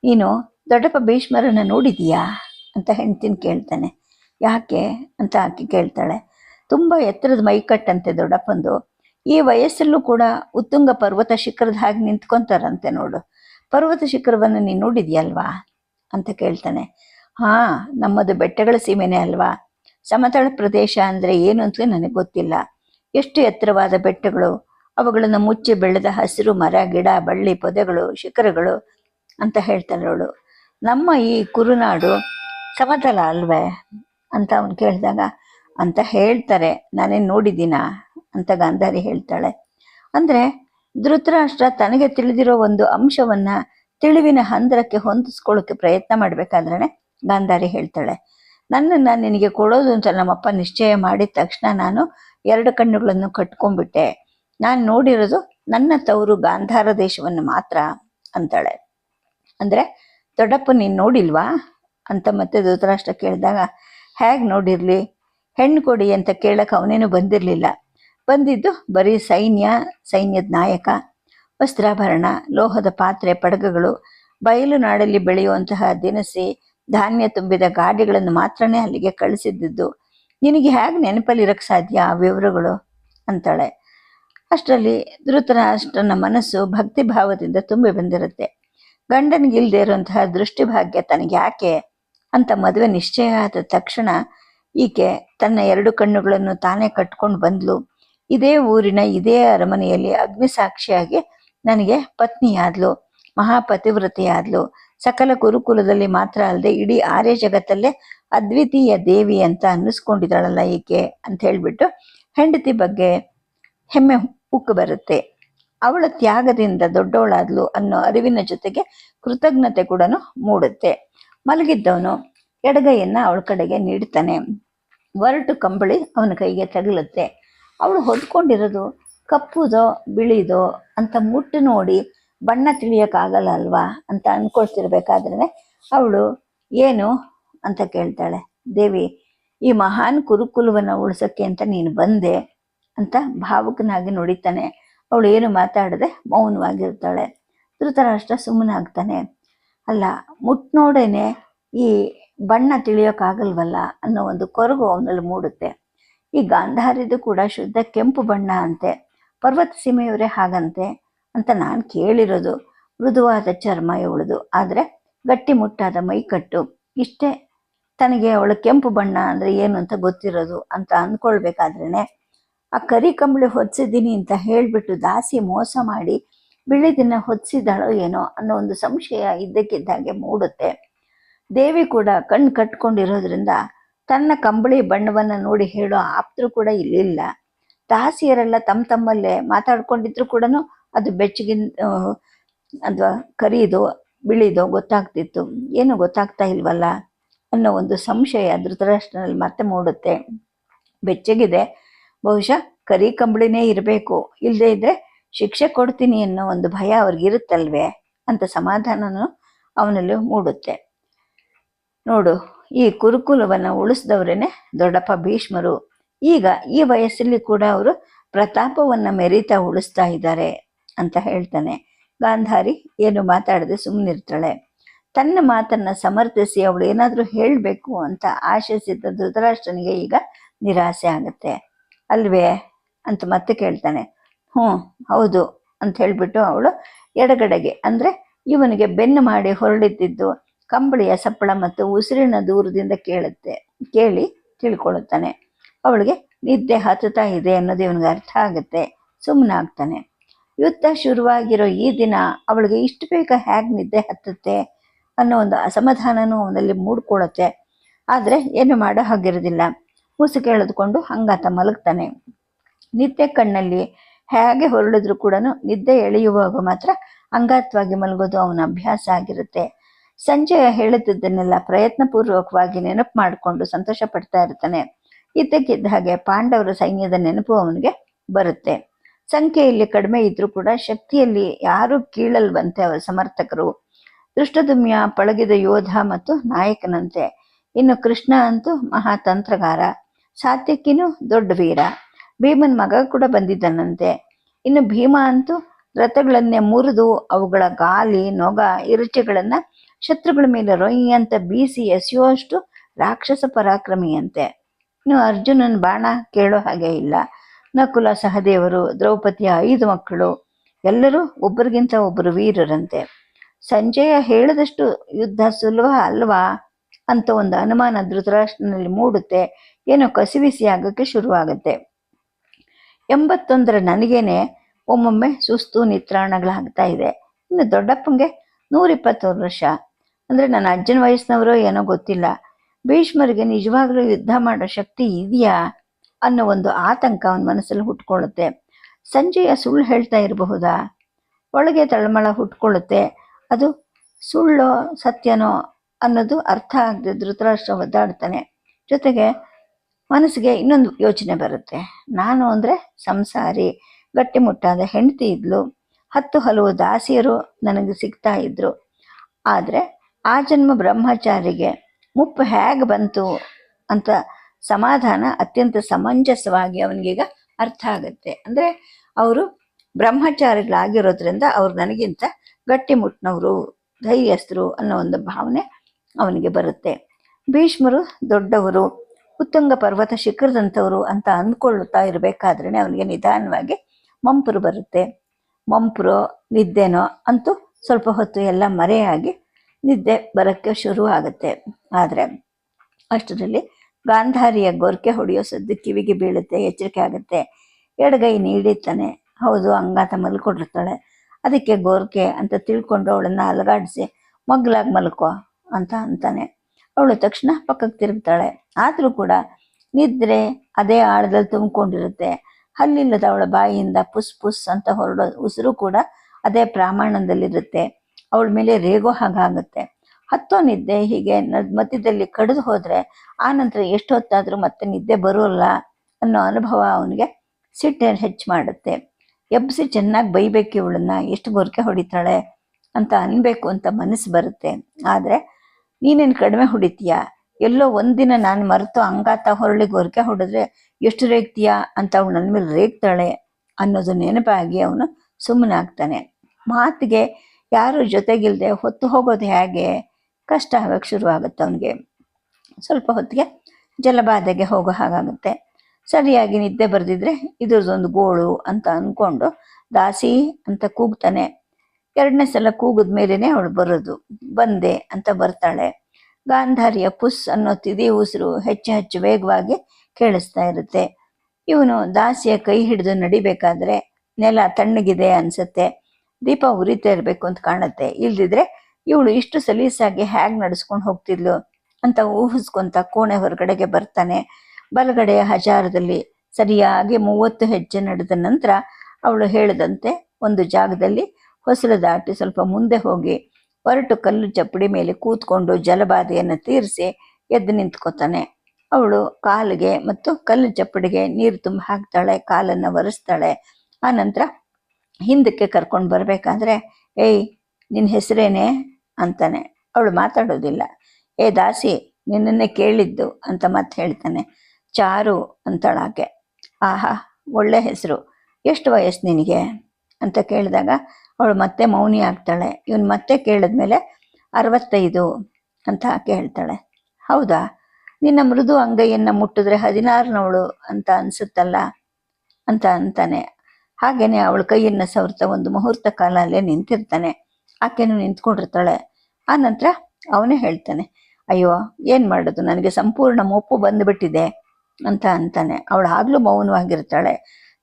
ನೀನು, ದೊಡ್ಡಪ್ಪ ಭೀಷ್ಮರನ್ನ ನೋಡಿದೀಯಾ? ಅಂತ ಹೆಂಡ್ತಿನ ಕೇಳ್ತಾನೆ. ಯಾಕೆ ಅಂತ ಆಕೆ ಕೇಳ್ತಾಳೆ. ತುಂಬ ಎತ್ತರದ ಮೈಕಟ್ಟಂತೆ ದೊಡ್ಡಪ್ಪಂದು. ಈ ವಯಸ್ಸಲ್ಲೂ ಕೂಡ ಉತ್ತುಂಗ ಪರ್ವತ ಶಿಖರದ ಹಾಗೆ ನಿಂತ್ಕೊಂತಾರಂತೆ ನೋಡು. ಪರ್ವತ ಶಿಖರವನ್ನು ನೀನು ನೋಡಿದ್ಯಲ್ವಾ? ಅಂತ ಕೇಳ್ತಾನೆ. ಹಾ, ನಮ್ಮದು ಬೆಟ್ಟಗಳ ಸೀಮೆನೇ ಅಲ್ವಾ? ಸಮತಳ ಪ್ರದೇಶ ಅಂದ್ರೆ ಏನು ಅಂತ ನನಗೆ ಗೊತ್ತಿಲ್ಲ. ಎಷ್ಟು ಎತ್ತರವಾದ ಬೆಟ್ಟಗಳು ಅವುಗಳನ್ನು ಮುಚ್ಚಿ ಬೆಳೆದ ಹಸಿರು ಮರ, ಗಿಡ, ಬಳ್ಳಿ, ಪೊದೆಗಳು, ಶಿಖರಗಳು ಅಂತ ಹೇಳ್ತಾರೆ ಅವಳು. ನಮ್ಮ ಈ ಕುರುನಾಡು ಸಮತಲ ಅಲ್ವೇ ಅಂತ ಅವನು ಕೇಳಿದಾಗ, ಅಂತ ಹೇಳ್ತಾರೆ ನಾನೇನು ನೋಡಿದ್ದೀನ? ಅಂತ ಗಾಂಧಾರಿ ಹೇಳ್ತಾಳೆ. ಅಂದರೆ ಧೃತರಾಷ್ಟ್ರ ತನಗೆ ತಿಳಿದಿರೋ ಒಂದು ಅಂಶವನ್ನ ತಿಳಿವಿನ ಹಂದರಕ್ಕೆ ಹೊಂದಿಸ್ಕೊಳ್ಳೋಕ್ಕೆ ಪ್ರಯತ್ನ ಮಾಡಬೇಕಾದ್ರೆ ಗಾಂಧಾರಿ ಹೇಳ್ತಾಳೆ. ನನ್ನನ್ನು ನಿನಗೆ ಕೊಡೋದು ಅಂತ ನಮ್ಮಪ್ಪ ನಿಶ್ಚಯ ಮಾಡಿದ ತಕ್ಷಣ ನಾನು ಎರಡು ಕಣ್ಣುಗಳನ್ನು ಕಟ್ಕೊಂಡ್ಬಿಟ್ಟೆ. ನಾನು ನೋಡಿರೋದು ನನ್ನ ತವರು ಗಾಂಧಾರ ದೇಶವನ್ನು ಮಾತ್ರ ಅಂತಾಳೆ. ಅಂದ್ರೆ, ದೊಡ್ಡಪ್ಪ ನೀನು ನೋಡಿಲ್ವಾ? ಅಂತ ಮತ್ತೆ ಧೃತರಾಷ್ಟ್ರ ಕೇಳಿದಾಗ, ಹೇಗೆ ನೋಡಿರಲಿ? ಹೆಣ್ಣು ಕೊಡಿ ಅಂತ ಕೇಳಕ್ಕೆ ಅವನೇನು ಬಂದಿರಲಿಲ್ಲ. ಬಂದಿದ್ದು ಬರೀ ಸೈನ್ಯ, ಸೈನ್ಯದ ನಾಯಕ, ವಸ್ತ್ರಾಭರಣ, ಲೋಹದ ಪಾತ್ರೆ, ಪಡಗಗಳು, ಬಯಲು ನಾಡಲ್ಲಿ ಬೆಳೆಯುವಂತಹ ದಿನಸಿ, ಧಾನ್ಯ ತುಂಬಿದ ಗಾಡಿಗಳನ್ನು ಮಾತ್ರನೇ ಅಲ್ಲಿಗೆ ಕಳಿಸಿದ್ದು ನಿನಗೆ ಹೇಗೆ ನೆನಪಲ್ಲಿರಕ್ಕೆ ಸಾಧ್ಯ ಆ ವಿವರಗಳು? ಅಂತಾಳೆ. ಅಷ್ಟರಲ್ಲಿ ಧೃತರಾಷ್ಟ್ರನ ಮನಸ್ಸು ಭಕ್ತಿ ಭಾವದಿಂದ ತುಂಬಿ ಬಂದಿರುತ್ತೆ. ಗಂಡನಿಗಿಲ್ದೆ ಇರುವಂತಹ ದೃಷ್ಟಿಭಾಗ್ಯ ತನಗೆ ಯಾಕೆ? ಅಂತ ಮದುವೆ ನಿಶ್ಚಯ ಆದ ತಕ್ಷಣ ಈಕೆ ತನ್ನ ಎರಡು ಕಣ್ಣುಗಳನ್ನು ತಾನೇ ಕಟ್ಕೊಂಡು ಬಂದ್ಲು. ಇದೇ ಊರಿನ ಇದೇ ಅರಮನೆಯಲ್ಲಿ ಅಗ್ನಿ ಸಾಕ್ಷಿಯಾಗಿ ನನಗೆ ಪತ್ನಿಯಾದ್ಲು, ಮಹಾಪತಿವ್ರತೆಯಾದ್ಲು. ಸಕಲ ಗುರುಕುಲದಲ್ಲಿ ಮಾತ್ರ ಅಲ್ಲದೆ ಇಡೀ ಆರ್ಯ ಜಗತ್ತಲ್ಲೇ ಅದ್ವಿತೀಯ ದೇವಿ ಅಂತ ಅನ್ನಿಸ್ಕೊಂಡಿದ್ದಾಳಲ್ಲ ಈಕೆ ಅಂತ ಹೇಳ್ಬಿಟ್ಟು ಹೆಂಡತಿ ಬಗ್ಗೆ ಹೆಮ್ಮೆ ಉಕ್ಕು ಬರುತ್ತೆ. ಅವಳ ತ್ಯಾಗದಿಂದ ದೊಡ್ಡವಳಾದ್ಲು ಅನ್ನೋ ಅರಿವಿನ ಜೊತೆಗೆ ಕೃತಜ್ಞತೆ ಕೂಡ ಮೂಡುತ್ತೆ. ಮಲಗಿದ್ದವನು ಎಡಗೈಯನ್ನ ಅವಳ ಕಡೆಗೆ ನೀಡ್ತಾನೆ. ಒರಟು ಕಂಬಳಿ ಅವನ ಕೈಗೆ ತಗಲುತ್ತೆ. ಅವಳು ಹೊದ್ಕೊಂಡಿರೋದು ಕಪ್ಪುದೋ ಬಿಳಿದೋ ಅಂತ ಮುಟ್ಟು ನೋಡಿ ಬಣ್ಣ ತಿಳಿಯೋಕ್ಕಾಗಲ್ಲ ಅಲ್ವಾ ಅಂತ ಅನ್ಕೊಳ್ತಿರ್ಬೇಕಾದ್ರೆ ಅವಳು ಏನು ಅಂತ ಕೇಳ್ತಾಳೆ. ದೇವಿ, ಈ ಮಹಾನ್ ಕುರುಕುಲವನ್ನು ಉಳಿಸಕ್ಕೆ ಅಂತ ನೀನು ಬಂದೆ. ಅಂತ ಭಾವುಕನಾಗಿ ನುಡಿತಾನೆ. ಅವಳು ಏನು ಮಾತಾಡದೆ ಮೌನವಾಗಿರ್ತಾಳೆ. ಧೃತರಾಷ್ಟ್ರ ಸುಮ್ಮನಾಗ್ತಾನೆ. ಅಲ್ಲ ಮುಟ್ ನೋಡೇನೆ ಈ ಬಣ್ಣ ತಿಳಿಯೋಕ್ಕಾಗಲ್ವಲ್ಲ ಅನ್ನೋ ಒಂದು ಕೊರಗು ಅವನಲ್ಲಿ ಮೂಡುತ್ತೆ. ಈ ಗಾಂಧಾರಿದು ಕೂಡ ಶುದ್ಧ ಕೆಂಪು ಬಣ್ಣ ಅಂತೆ. ಪರ್ವತ ಸೀಮೆಯವರೇ ಹಾಗಂತೆ ಅಂತ ನಾನು ಕೇಳಿರೋದು. ಮೃದುವಾದ ಚರ್ಮ ಇವಳದು. ಆದರೆ ಗಟ್ಟಿ ಮುಟ್ಟಾದ ಮೈಕಟ್ಟು. ಇಷ್ಟೇ ತನಗೆ ಅವಳು ಕೆಂಪು ಬಣ್ಣ ಅಂದರೆ ಏನು ಅಂತ ಗೊತ್ತಿರೋದು ಅಂತ ಅಂದ್ಕೊಳ್ಬೇಕಾದ್ರೇನೆ ಆ ಕರಿ ಕಂಬಳಿ ಹೊದಿಸಿದ್ದೀನಿ ಅಂತ ಹೇಳಿಬಿಟ್ಟು ದಾಸಿ ಮೋಸ ಮಾಡಿ ಬಿಳಿದಿನ ಹೊದಿಸಿದಾಳೋ ಏನೋ ಅನ್ನೋ ಒಂದು ಸಂಶಯ ಇದ್ದಕ್ಕಿದ್ದಾಗೆ ಮೂಡುತ್ತೆ. ದೇವಿ ಕೂಡ ಕಣ್ಣು ಕಟ್ಕೊಂಡಿರೋದ್ರಿಂದ ತನ್ನ ಕಂಬಳಿ ಬಣ್ಣವನ್ನು ನೋಡಿ ಹೇಳೋ ಆಪ್ತರು ಕೂಡ ಇಲ್ಲಿಲ್ಲ. ದಾಸಿಯರೆಲ್ಲ ತಮ್ಮ ತಮ್ಮಲ್ಲೇ ಮಾತಾಡ್ಕೊಂಡಿದ್ರು ಕೂಡ ಅದು ಬೆಚ್ಚಗಿನ ಅಥವಾ ಕರಿದು ಬಿಳಿದು ಗೊತ್ತಾಗ್ತಿತ್ತು. ಏನು ಗೊತ್ತಾಗ್ತಾ ಇಲ್ವಲ್ಲ ಅನ್ನೋ ಒಂದು ಸಂಶಯ ಧೃತರಾಷ್ಟ್ರನಲ್ಲಿ ಮತ್ತೆ ಮೂಡುತ್ತೆ. ಬೆಚ್ಚಗಿದೆ. ಬಹುಶಃ ಕರಿ ಕಂಬಳಿನೇ ಇರಬೇಕು. ಇಲ್ಲದೆ ಇದ್ರೆ ಶಿಕ್ಷೆ ಕೊಡ್ತೀನಿ ಅನ್ನೋ ಒಂದು ಭಯ ಅವ್ರಿಗಿರುತ್ತಲ್ವೇ ಅಂತ ಸಮಾಧಾನನೂ ಅವನಲ್ಲಿ ಮೂಡುತ್ತೆ. ನೋಡು, ಈ ಕುರುಕುಲವನ್ನು ಉಳಿಸಿದವರೇನೆ ದೊಡ್ಡಪ್ಪ ಭೀಷ್ಮರು. ಈಗ ಈ ವಯಸ್ಸಲ್ಲಿ ಕೂಡ ಅವರು ಪ್ರತಾಪವನ್ನು ಮೆರೀತಾ ಉಳಿಸ್ತಾ ಇದ್ದಾರೆ ಅಂತ ಹೇಳ್ತಾನೆ. ಗಾಂಧಾರಿ ಏನು ಮಾತಾಡದೆ ಸುಮ್ಮನಿರ್ತಾಳೆ ತನ್ನ ಮಾತನ್ನ ಸಮರ್ಥಿಸಿ ಅವಳು ಏನಾದರೂ ಹೇಳಬೇಕು ಅಂತ ಆಶಿಸಿದ್ದ ಧೃತರಾಷ್ಟ್ರನಿಗೆ ಈಗ ನಿರಾಸೆ ಆಗುತ್ತೆ. ಅಲ್ವೇ ಅಂತ ಮತ್ತೆ ಕೇಳ್ತಾನೆ. ಹ್ಞೂ, ಹೌದು ಅಂತ ಹೇಳಿಬಿಟ್ಟು ಅವಳು ಎಡಗಡೆಗೆ. ಅಂದರೆ ಇವನಿಗೆ ಬೆನ್ನು ಮಾಡಿ ಹೊರಳಿದ್ದಿದ್ದು ಕಂಬಳಿಯ ಸಪ್ಪಳ ಮತ್ತು ಉಸಿರಿನ ದೂರದಿಂದ ಕೇಳುತ್ತೆ, ಕೇಳಿ ತಿಳ್ಕೊಳ್ಳುತ್ತಾನೆ. ಅವಳಿಗೆ ನಿದ್ದೆ ಹತ್ತುತ್ತಾ ಇದೆ ಅನ್ನೋದು ಇವನಿಗೆ ಅರ್ಥ ಆಗುತ್ತೆ. ಸುಮ್ಮನಾಗ್ತಾನೆ ಯುದ್ಧ ಶುರುವಾಗಿರೋ ಈ ದಿನ ಅವಳಿಗೆ ಇಷ್ಟು ಬೇಗ ಹೇಗೆ ನಿದ್ದೆ ಹತ್ತುತ್ತೆ ಅನ್ನೋ ಒಂದು ಅಸಮಾಧಾನನೂ ಅವನಲ್ಲಿ ಮೂಡ್ಕೊಳ್ಳುತ್ತೆ. ಆದರೆ ಏನು ಮಾಡೋ ಹಾಗಿರೋದಿಲ್ಲ. ಮುಸುಕು ಎಳೆದುಕೊಂಡು ಹಂಗಾತ ಮಲಗ್ತಾನೆ. ನಿದ್ದೆ ಕಣ್ಣಲ್ಲಿ ಹೇಗೆ ಹೊರಳಿದ್ರು ಕೂಡ ನಿದ್ದೆ ಎಳೆಯುವಾಗ ಮಾತ್ರ ಅಂಗಾತ್ವಾಗಿ ಮಲಗೋದು ಅವನ ಅಭ್ಯಾಸ ಆಗಿರುತ್ತೆ. ಸಂಜಯ ಹೇಳುತ್ತಿದ್ದನ್ನೆಲ್ಲ ಪ್ರಯತ್ನಪೂರ್ವಕವಾಗಿ ನೆನಪು ಮಾಡಿಕೊಂಡು ಸಂತೋಷ ಪಡ್ತಾ ಇರ್ತಾನೆ. ಇದ್ದಕ್ಕಿದ್ದ ಹಾಗೆ ಪಾಂಡವರ ಸೈನ್ಯದ ನೆನಪು ಅವನಿಗೆ ಬರುತ್ತೆ. ಸಂಖ್ಯೆಯಲ್ಲಿ ಕಡಿಮೆ ಇದ್ರೂ ಕೂಡ ಶಕ್ತಿಯಲ್ಲಿ ಯಾರೂ ಕೀಳಲ್ವಂತೆ ಅವರ ಸಮರ್ಥಕರು. ದೃಷ್ಟದುಮ್ಯ ಪಳಗಿದ ಯೋಧ ಮತ್ತು ನಾಯಕನಂತೆ. ಇನ್ನು ಕೃಷ್ಣ ಅಂತೂ ಮಹಾತಂತ್ರಗಾರ. ಸಾತ್ಯಕ್ಕಿನೂ ದೊಡ್ಡ ವೀರ. ಭೀಮನ್ ಮಗ ಕೂಡ ಬಂದಿದ್ದನಂತೆ. ಇನ್ನು ಭೀಮ ಅಂತೂ ರಥಗಳನ್ನೇ ಮುರಿದು ಅವುಗಳ ಗಾಲಿ, ನೊಗ, ಇರುಚೆಗಳನ್ನ ಶತ್ರುಗಳ ಮೇಲೆ ರೊಯ್ ಅಂತ ಬೀಸಿ ಎಸೆಯುವಷ್ಟು ರಾಕ್ಷಸ ಪರಾಕ್ರಮಿಯಂತೆ. ಇನ್ನು ಅರ್ಜುನನ ಬಾಣ ಕೇಳೋ ಹಾಗೆ ಇಲ್ಲ. ನಕುಲ ಸಹದೇವರು, ದ್ರೌಪದಿಯ ಐದು ಮಕ್ಕಳು, ಎಲ್ಲರೂ ಒಬ್ಬರಿಗಿಂತ ಒಬ್ಬರು ವೀರರಂತೆ. ಸಂಜಯ ಹೇಳಿದಷ್ಟು ಯುದ್ಧ ಸುಲಭ ಅಲ್ವಾ ಅಂತ ಒಂದು ಅನುಮಾನ ಧೃತರಾಷ್ಟ್ರನಲ್ಲಿ ಮೂಡುತ್ತೆ. ಏನೋ ಕಸಿವಿಸಿ ಆಗೋಕ್ಕೆ ಶುರುವಾಗುತ್ತೆ. ಎಂಬತ್ತೊಂದರ ನನಗೇನೆ ಒಮ್ಮೊಮ್ಮೆ ಸುಸ್ತು ನಿತ್ರಾಣಗಳಾಗ್ತಾ ಇದೆ. ಇನ್ನು ದೊಡ್ಡಪ್ಪಂಗೆ ನೂರಿಪ್ಪತ್ತೊಂದು ವರ್ಷ. ಅಂದರೆ ನನ್ನ ಅಜ್ಜನ ವಯಸ್ಸಿನವರೋ ಏನೋ ಗೊತ್ತಿಲ್ಲ. ಭೀಷ್ಮರಿಗೆ ನಿಜವಾಗ್ಲೂ ಯುದ್ಧ ಮಾಡೋ ಶಕ್ತಿ ಇದೆಯಾ ಅನ್ನೋ ಒಂದು ಆತಂಕ ಅವನ ಮನಸ್ಸಲ್ಲಿ ಹುಟ್ಕೊಳ್ಳುತ್ತೆ. ಸಂಜೆಯ ಸುಳ್ಳು ಹೇಳ್ತಾ ಇರಬಹುದಾ? ಒಳಗೆ ತಳಮಳ ಹುಟ್ಕೊಳ್ಳುತ್ತೆ. ಅದು ಸುಳ್ಳೋ ಸತ್ಯನೋ ಅನ್ನೋದು ಅರ್ಥ ಆಗದೆ ಧೃತರಾಷ್ಟ್ರ ಒದ್ದಾಡ್ತಾನೆ. ಜೊತೆಗೆ ಮನಸ್ಸಿಗೆ ಇನ್ನೊಂದು ಯೋಚನೆ ಬರುತ್ತೆ. ನಾನು ಅಂದರೆ ಸಂಸಾರಿ ಗಟ್ಟಿಮುಟ್ಟಾದ ಹೆಂಡತಿ ಇದ್ಲು. ಹತ್ತು ಹಲವು ದಾಸಿಯರು ನನಗೆ ಸಿಗ್ತಾ ಇದ್ರು. ಆದರೆ ಆ ಜನ್ಮ ಬ್ರಹ್ಮಚಾರಿಗೆ ಮುಪ್ಪು ಹೇಗೆ ಬಂತು ಅಂತ ಸಮಾಧಾನ ಅತ್ಯಂತ ಸಮಂಜಸವಾಗಿ ಅವನಿಗೀಗ ಅರ್ಥ ಆಗುತ್ತೆ. ಅಂದರೆ ಅವರು ಬ್ರಹ್ಮಚಾರಿಗಳಾಗಿರೋದ್ರಿಂದ ಅವ್ರು ನನಗಿಂತ ಗಟ್ಟಿಮುಟ್ಟಿನವರು ಧೈರ್ಯಸ್ಥರು ಅನ್ನೋ ಒಂದು ಭಾವನೆ ಅವನಿಗೆ ಬರುತ್ತೆ. ಭೀಷ್ಮರು ದೊಡ್ಡವರು ಉತ್ತುಂಗ ಪರ್ವತ ಶಿಖರದಂಥವರು ಅಂತ ಅಂದ್ಕೊಳ್ಳುತ್ತಾ ಇರಬೇಕಾದ್ರೆ ಅವನಿಗೆ ನಿಧಾನವಾಗಿ ಮಂಪರು ಬರುತ್ತೆ. ಮಂಪರು, ನಿದ್ದೆನೋ ಅಂತೂ ಸ್ವಲ್ಪ ಹೊತ್ತು ಎಲ್ಲ ಮರೆಯಾಗಿ ನಿದ್ದೆ ಬರೋಕ್ಕೆ ಶುರು ಆಗುತ್ತೆ. ಆದರೆ ಅಷ್ಟರಲ್ಲಿ ಗಾಂಧಾರಿಯ ಗೋರ್ಕೆ ಹೊಡೆಯೋ ಸದ್ದು ಕಿವಿಗೆ ಬೀಳುತ್ತೆ, ಎಚ್ಚರಿಕೆ ಆಗುತ್ತೆ. ಎಡಗೈ ನೀಡಿತಾನೆ ಹೌದು, ಅಂಗಾತ ಮಲ್ಕೊಂಡಿರ್ತಾಳೆ. ಅದಕ್ಕೆ ಗೋರ್ಕೆ ಅಂತ ತಿಳ್ಕೊಂಡು ಅವಳನ್ನು ಅಲಗಾಡಿಸಿ, ಮಗ್ಲಾಗಿ ಮಲ್ಕೋ ಅಂತ ಅಂತಾನೆ. ಅವಳು ತಕ್ಷಣ ಪಕ್ಕಕ್ಕೆ ತಿರುಗ್ತಾಳೆ. ಆದರೂ ಕೂಡ ನಿದ್ರೆ ಅದೇ ಆಳದಲ್ಲಿ ತುಂಬಿಕೊಂಡಿರುತ್ತೆ. ಹಲ್ಲಿಲ್ಲದ ಅವಳ ಬಾಯಿಯಿಂದ ಪುಸ್ ಪುಸ್ ಅಂತ ಹೊರಡೋ ಉಸಿರು ಕೂಡ ಅದೇ ಪ್ರಾಮಾಣದಲ್ಲಿರುತ್ತೆ ಅವಳ ಮೇಲೆ ರೇಗೋ ಹಾಗಾಗುತ್ತೆ ಹತ್ತೋ ನಿದ್ದೆ ಹೀಗೆ ಮಧ್ಯದಲ್ಲಿ ಕಡಿದು ಹೋದರೆ ಆ ನಂತರ ಎಷ್ಟು ಹೊತ್ತಾದರೂ ಮತ್ತೆ ನಿದ್ದೆ ಬರೋಲ್ಲ ಅನ್ನೋ ಅನುಭವ ಅವನಿಗೆ ಸಿಟ್ಟೆ ಹೆಚ್ಚು ಮಾಡುತ್ತೆ. ಎಬ್ಬಿಸಿ ಚೆನ್ನಾಗಿ ಬೈಬೇಕು ಇವಳನ್ನ, ಎಷ್ಟು ಗೊರಕೆ ಹೊಡಿತಾಳೆ ಅಂತ ಅನ್ಬೇಕು ಅಂತ ಮನಸ್ಸು ಬರುತ್ತೆ. ಆದರೆ ನೀನೇನು ಕಡಿಮೆ ಹೊಡಿತೀಯ? ಎಲ್ಲೋ ಒಂದಿನ ನಾನು ಮರೆತು ಅಂಗಾತ ಹೊರಳಿ ಗೊರಕೆ ಹೊಡೆದ್ರೆ ಎಷ್ಟು ರೇಗ್ತೀಯಾ ಅಂತ ಅವಳು ನನ್ನ ಮೇಲೆ ರೇಗ್ತಾಳೆ ಅನ್ನೋದು ನೆನಪಾಗಿ ಅವನು ಸುಮ್ಮನಾಗ್ತಾನೆ ಮಾತಿಗೆ ಯಾರು ಜೊತೆಗಿಲ್ದೆ ಹೊತ್ತು ಹೋಗೋದು ಹೇಗೆ? ಕಷ್ಟ ಆಗಕ್ಕೆ ಶುರುವಾಗುತ್ತೆ ಅವನಿಗೆ. ಸ್ವಲ್ಪ ಹೊತ್ತಿಗೆ ಜಲಬಾಧೆಗೆ ಹೋಗೋ ಹಾಗಾಗುತ್ತೆ. ಸರಿಯಾಗಿ ನಿದ್ದೆ ಬರೆದಿದ್ರೆ ಇದ್ರದ್ದೊಂದು ಗೋಳು ಅಂತ ಅಂದ್ಕೊಂಡು ದಾಸಿ ಅಂತ ಕೂಗ್ತಾನೆ. ಎರಡನೇ ಸಲ ಕೂಗಿದ ಮೇಲೇನೆ ಅವಳು ಬರೋದು. ಬಂದೆ ಅಂತ ಬರ್ತಾಳೆ. ಗಾಂಧಾರಿಯ ಪುಸ್ ಅನ್ನೋ ತಿದಿ ಉಸಿರು ಹೆಚ್ಚು ಹೆಚ್ಚು ವೇಗವಾಗಿ ಕೇಳಿಸ್ತಾ ಇರುತ್ತೆ. ಇವನು ದಾಸಿಯ ಕೈ ಹಿಡಿದು ನಡಿಬೇಕಾದ್ರೆ ನೆಲ ತಣ್ಣಗಿದೆ ಅನ್ಸುತ್ತೆ. ದೀಪ ಉರಿತಾ ಇರಬೇಕು ಅಂತ ಕಾಣುತ್ತೆ. ಇಲ್ದಿದ್ರೆ ಇವಳು ಇಷ್ಟು ಸಲೀಸಾಗಿ ಹ್ಯಾಗ್ ನಡೆಸ್ಕೊಂಡು ಹೋಗ್ತಿದ್ಲು ಅಂತ ಊಹಿಸ್ಕೊಂತ ಕೋಣೆ ಹೊರಗಡೆಗೆ ಬರ್ತಾನೆ. ಬಲಗಡೆಯ ಹಜಾರದಲ್ಲಿ ಸರಿಯಾಗಿ ಮೂವತ್ತು ಹೆಜ್ಜೆ ನಡೆದ ನಂತರ ಅವಳು ಹೇಳಿದಂತೆ ಒಂದು ಜಾಗದಲ್ಲಿ ಹೊಸಲು ದಾಟಿ ಸ್ವಲ್ಪ ಮುಂದೆ ಹೋಗಿ ಹೊರಟು ಕಲ್ಲು ಚಪ್ಪಡಿ ಮೇಲೆ ಕೂತ್ಕೊಂಡು ಜಲಬಾಧೆಯನ್ನು ತೀರಿಸಿ ಎದ್ದು ನಿಂತ್ಕೋತಾನೆ. ಅವಳು ಕಾಲಿಗೆ ಮತ್ತು ಕಲ್ಲು ಚಪ್ಪಡಿಗೆ ನೀರು ತುಂಬ ಹಾಕ್ತಾಳೆ, ಕಾಲನ್ನು ಒರೆಸ್ತಾಳೆ. ಆ ನಂತರ ಹಿಂದಕ್ಕೆ ಕರ್ಕೊಂಡು ಬರಬೇಕಾದ್ರೆ, ಏಯ್, ನಿನ್ನ ಹೆಸರೇನೆ? ಅಂತಾನೆ. ಅವಳು ಮಾತಾಡೋದಿಲ್ಲ. ಏ ದಾಸಿ, ನಿನ್ನನ್ನೇ ಕೇಳಿದ್ದು ಅಂತ ಮತ್ತೆ ಹೇಳ್ತಾನೆ. ಚಾರು ಅಂತಾಳಾಕೆ ಆಹಾ, ಒಳ್ಳೆ ಹೆಸರು. ಎಷ್ಟು ವಯಸ್ಸು ನಿನಗೆ? ಅಂತ ಕೇಳಿದಾಗ ಅವಳು ಮತ್ತೆ ಮೌನಿ ಆಗ್ತಾಳೆ. ಇವನು ಮತ್ತೆ ಕೇಳಿದ್ಮೇಲೆ ಅರವತ್ತೈದು ಅಂತ ಕೇಳ್ತಾಳೆ ಹೌದಾ? ನಿನ್ನ ಮೃದು ಅಂಗೈಯನ್ನು ಮುಟ್ಟಿದ್ರೆ ಹದಿನಾರನವಳು ಅಂತ ಅನಿಸುತ್ತಲ್ಲ? ಅಂತ ಅಂತಾನೆ. ಹಾಗೇನೆ ಅವಳ ಕೈಯನ್ನು ಸವರ್ತಾ ಒಂದು ಮುಹೂರ್ತ ಕಾಲ ಅಲ್ಲೇ ನಿಂತಿರ್ತಾನೆ. ಆಕೆಯೂ ನಿಂತ್ಕೊಂಡಿರ್ತಾಳೆ. ಆ ನಂತರ ಅವನೇ ಹೇಳ್ತಾನೆ, ಅಯ್ಯೋ, ಏನು ಮಾಡೋದು? ನನಗೆ ಸಂಪೂರ್ಣ ಮೋಪು ಬಂದುಬಿಟ್ಟಿದೆ ಅಂತ ಅಂತಾನೆ. ಅವಳು ಆಗಲೂ ಮೌನವಾಗಿರ್ತಾಳೆ.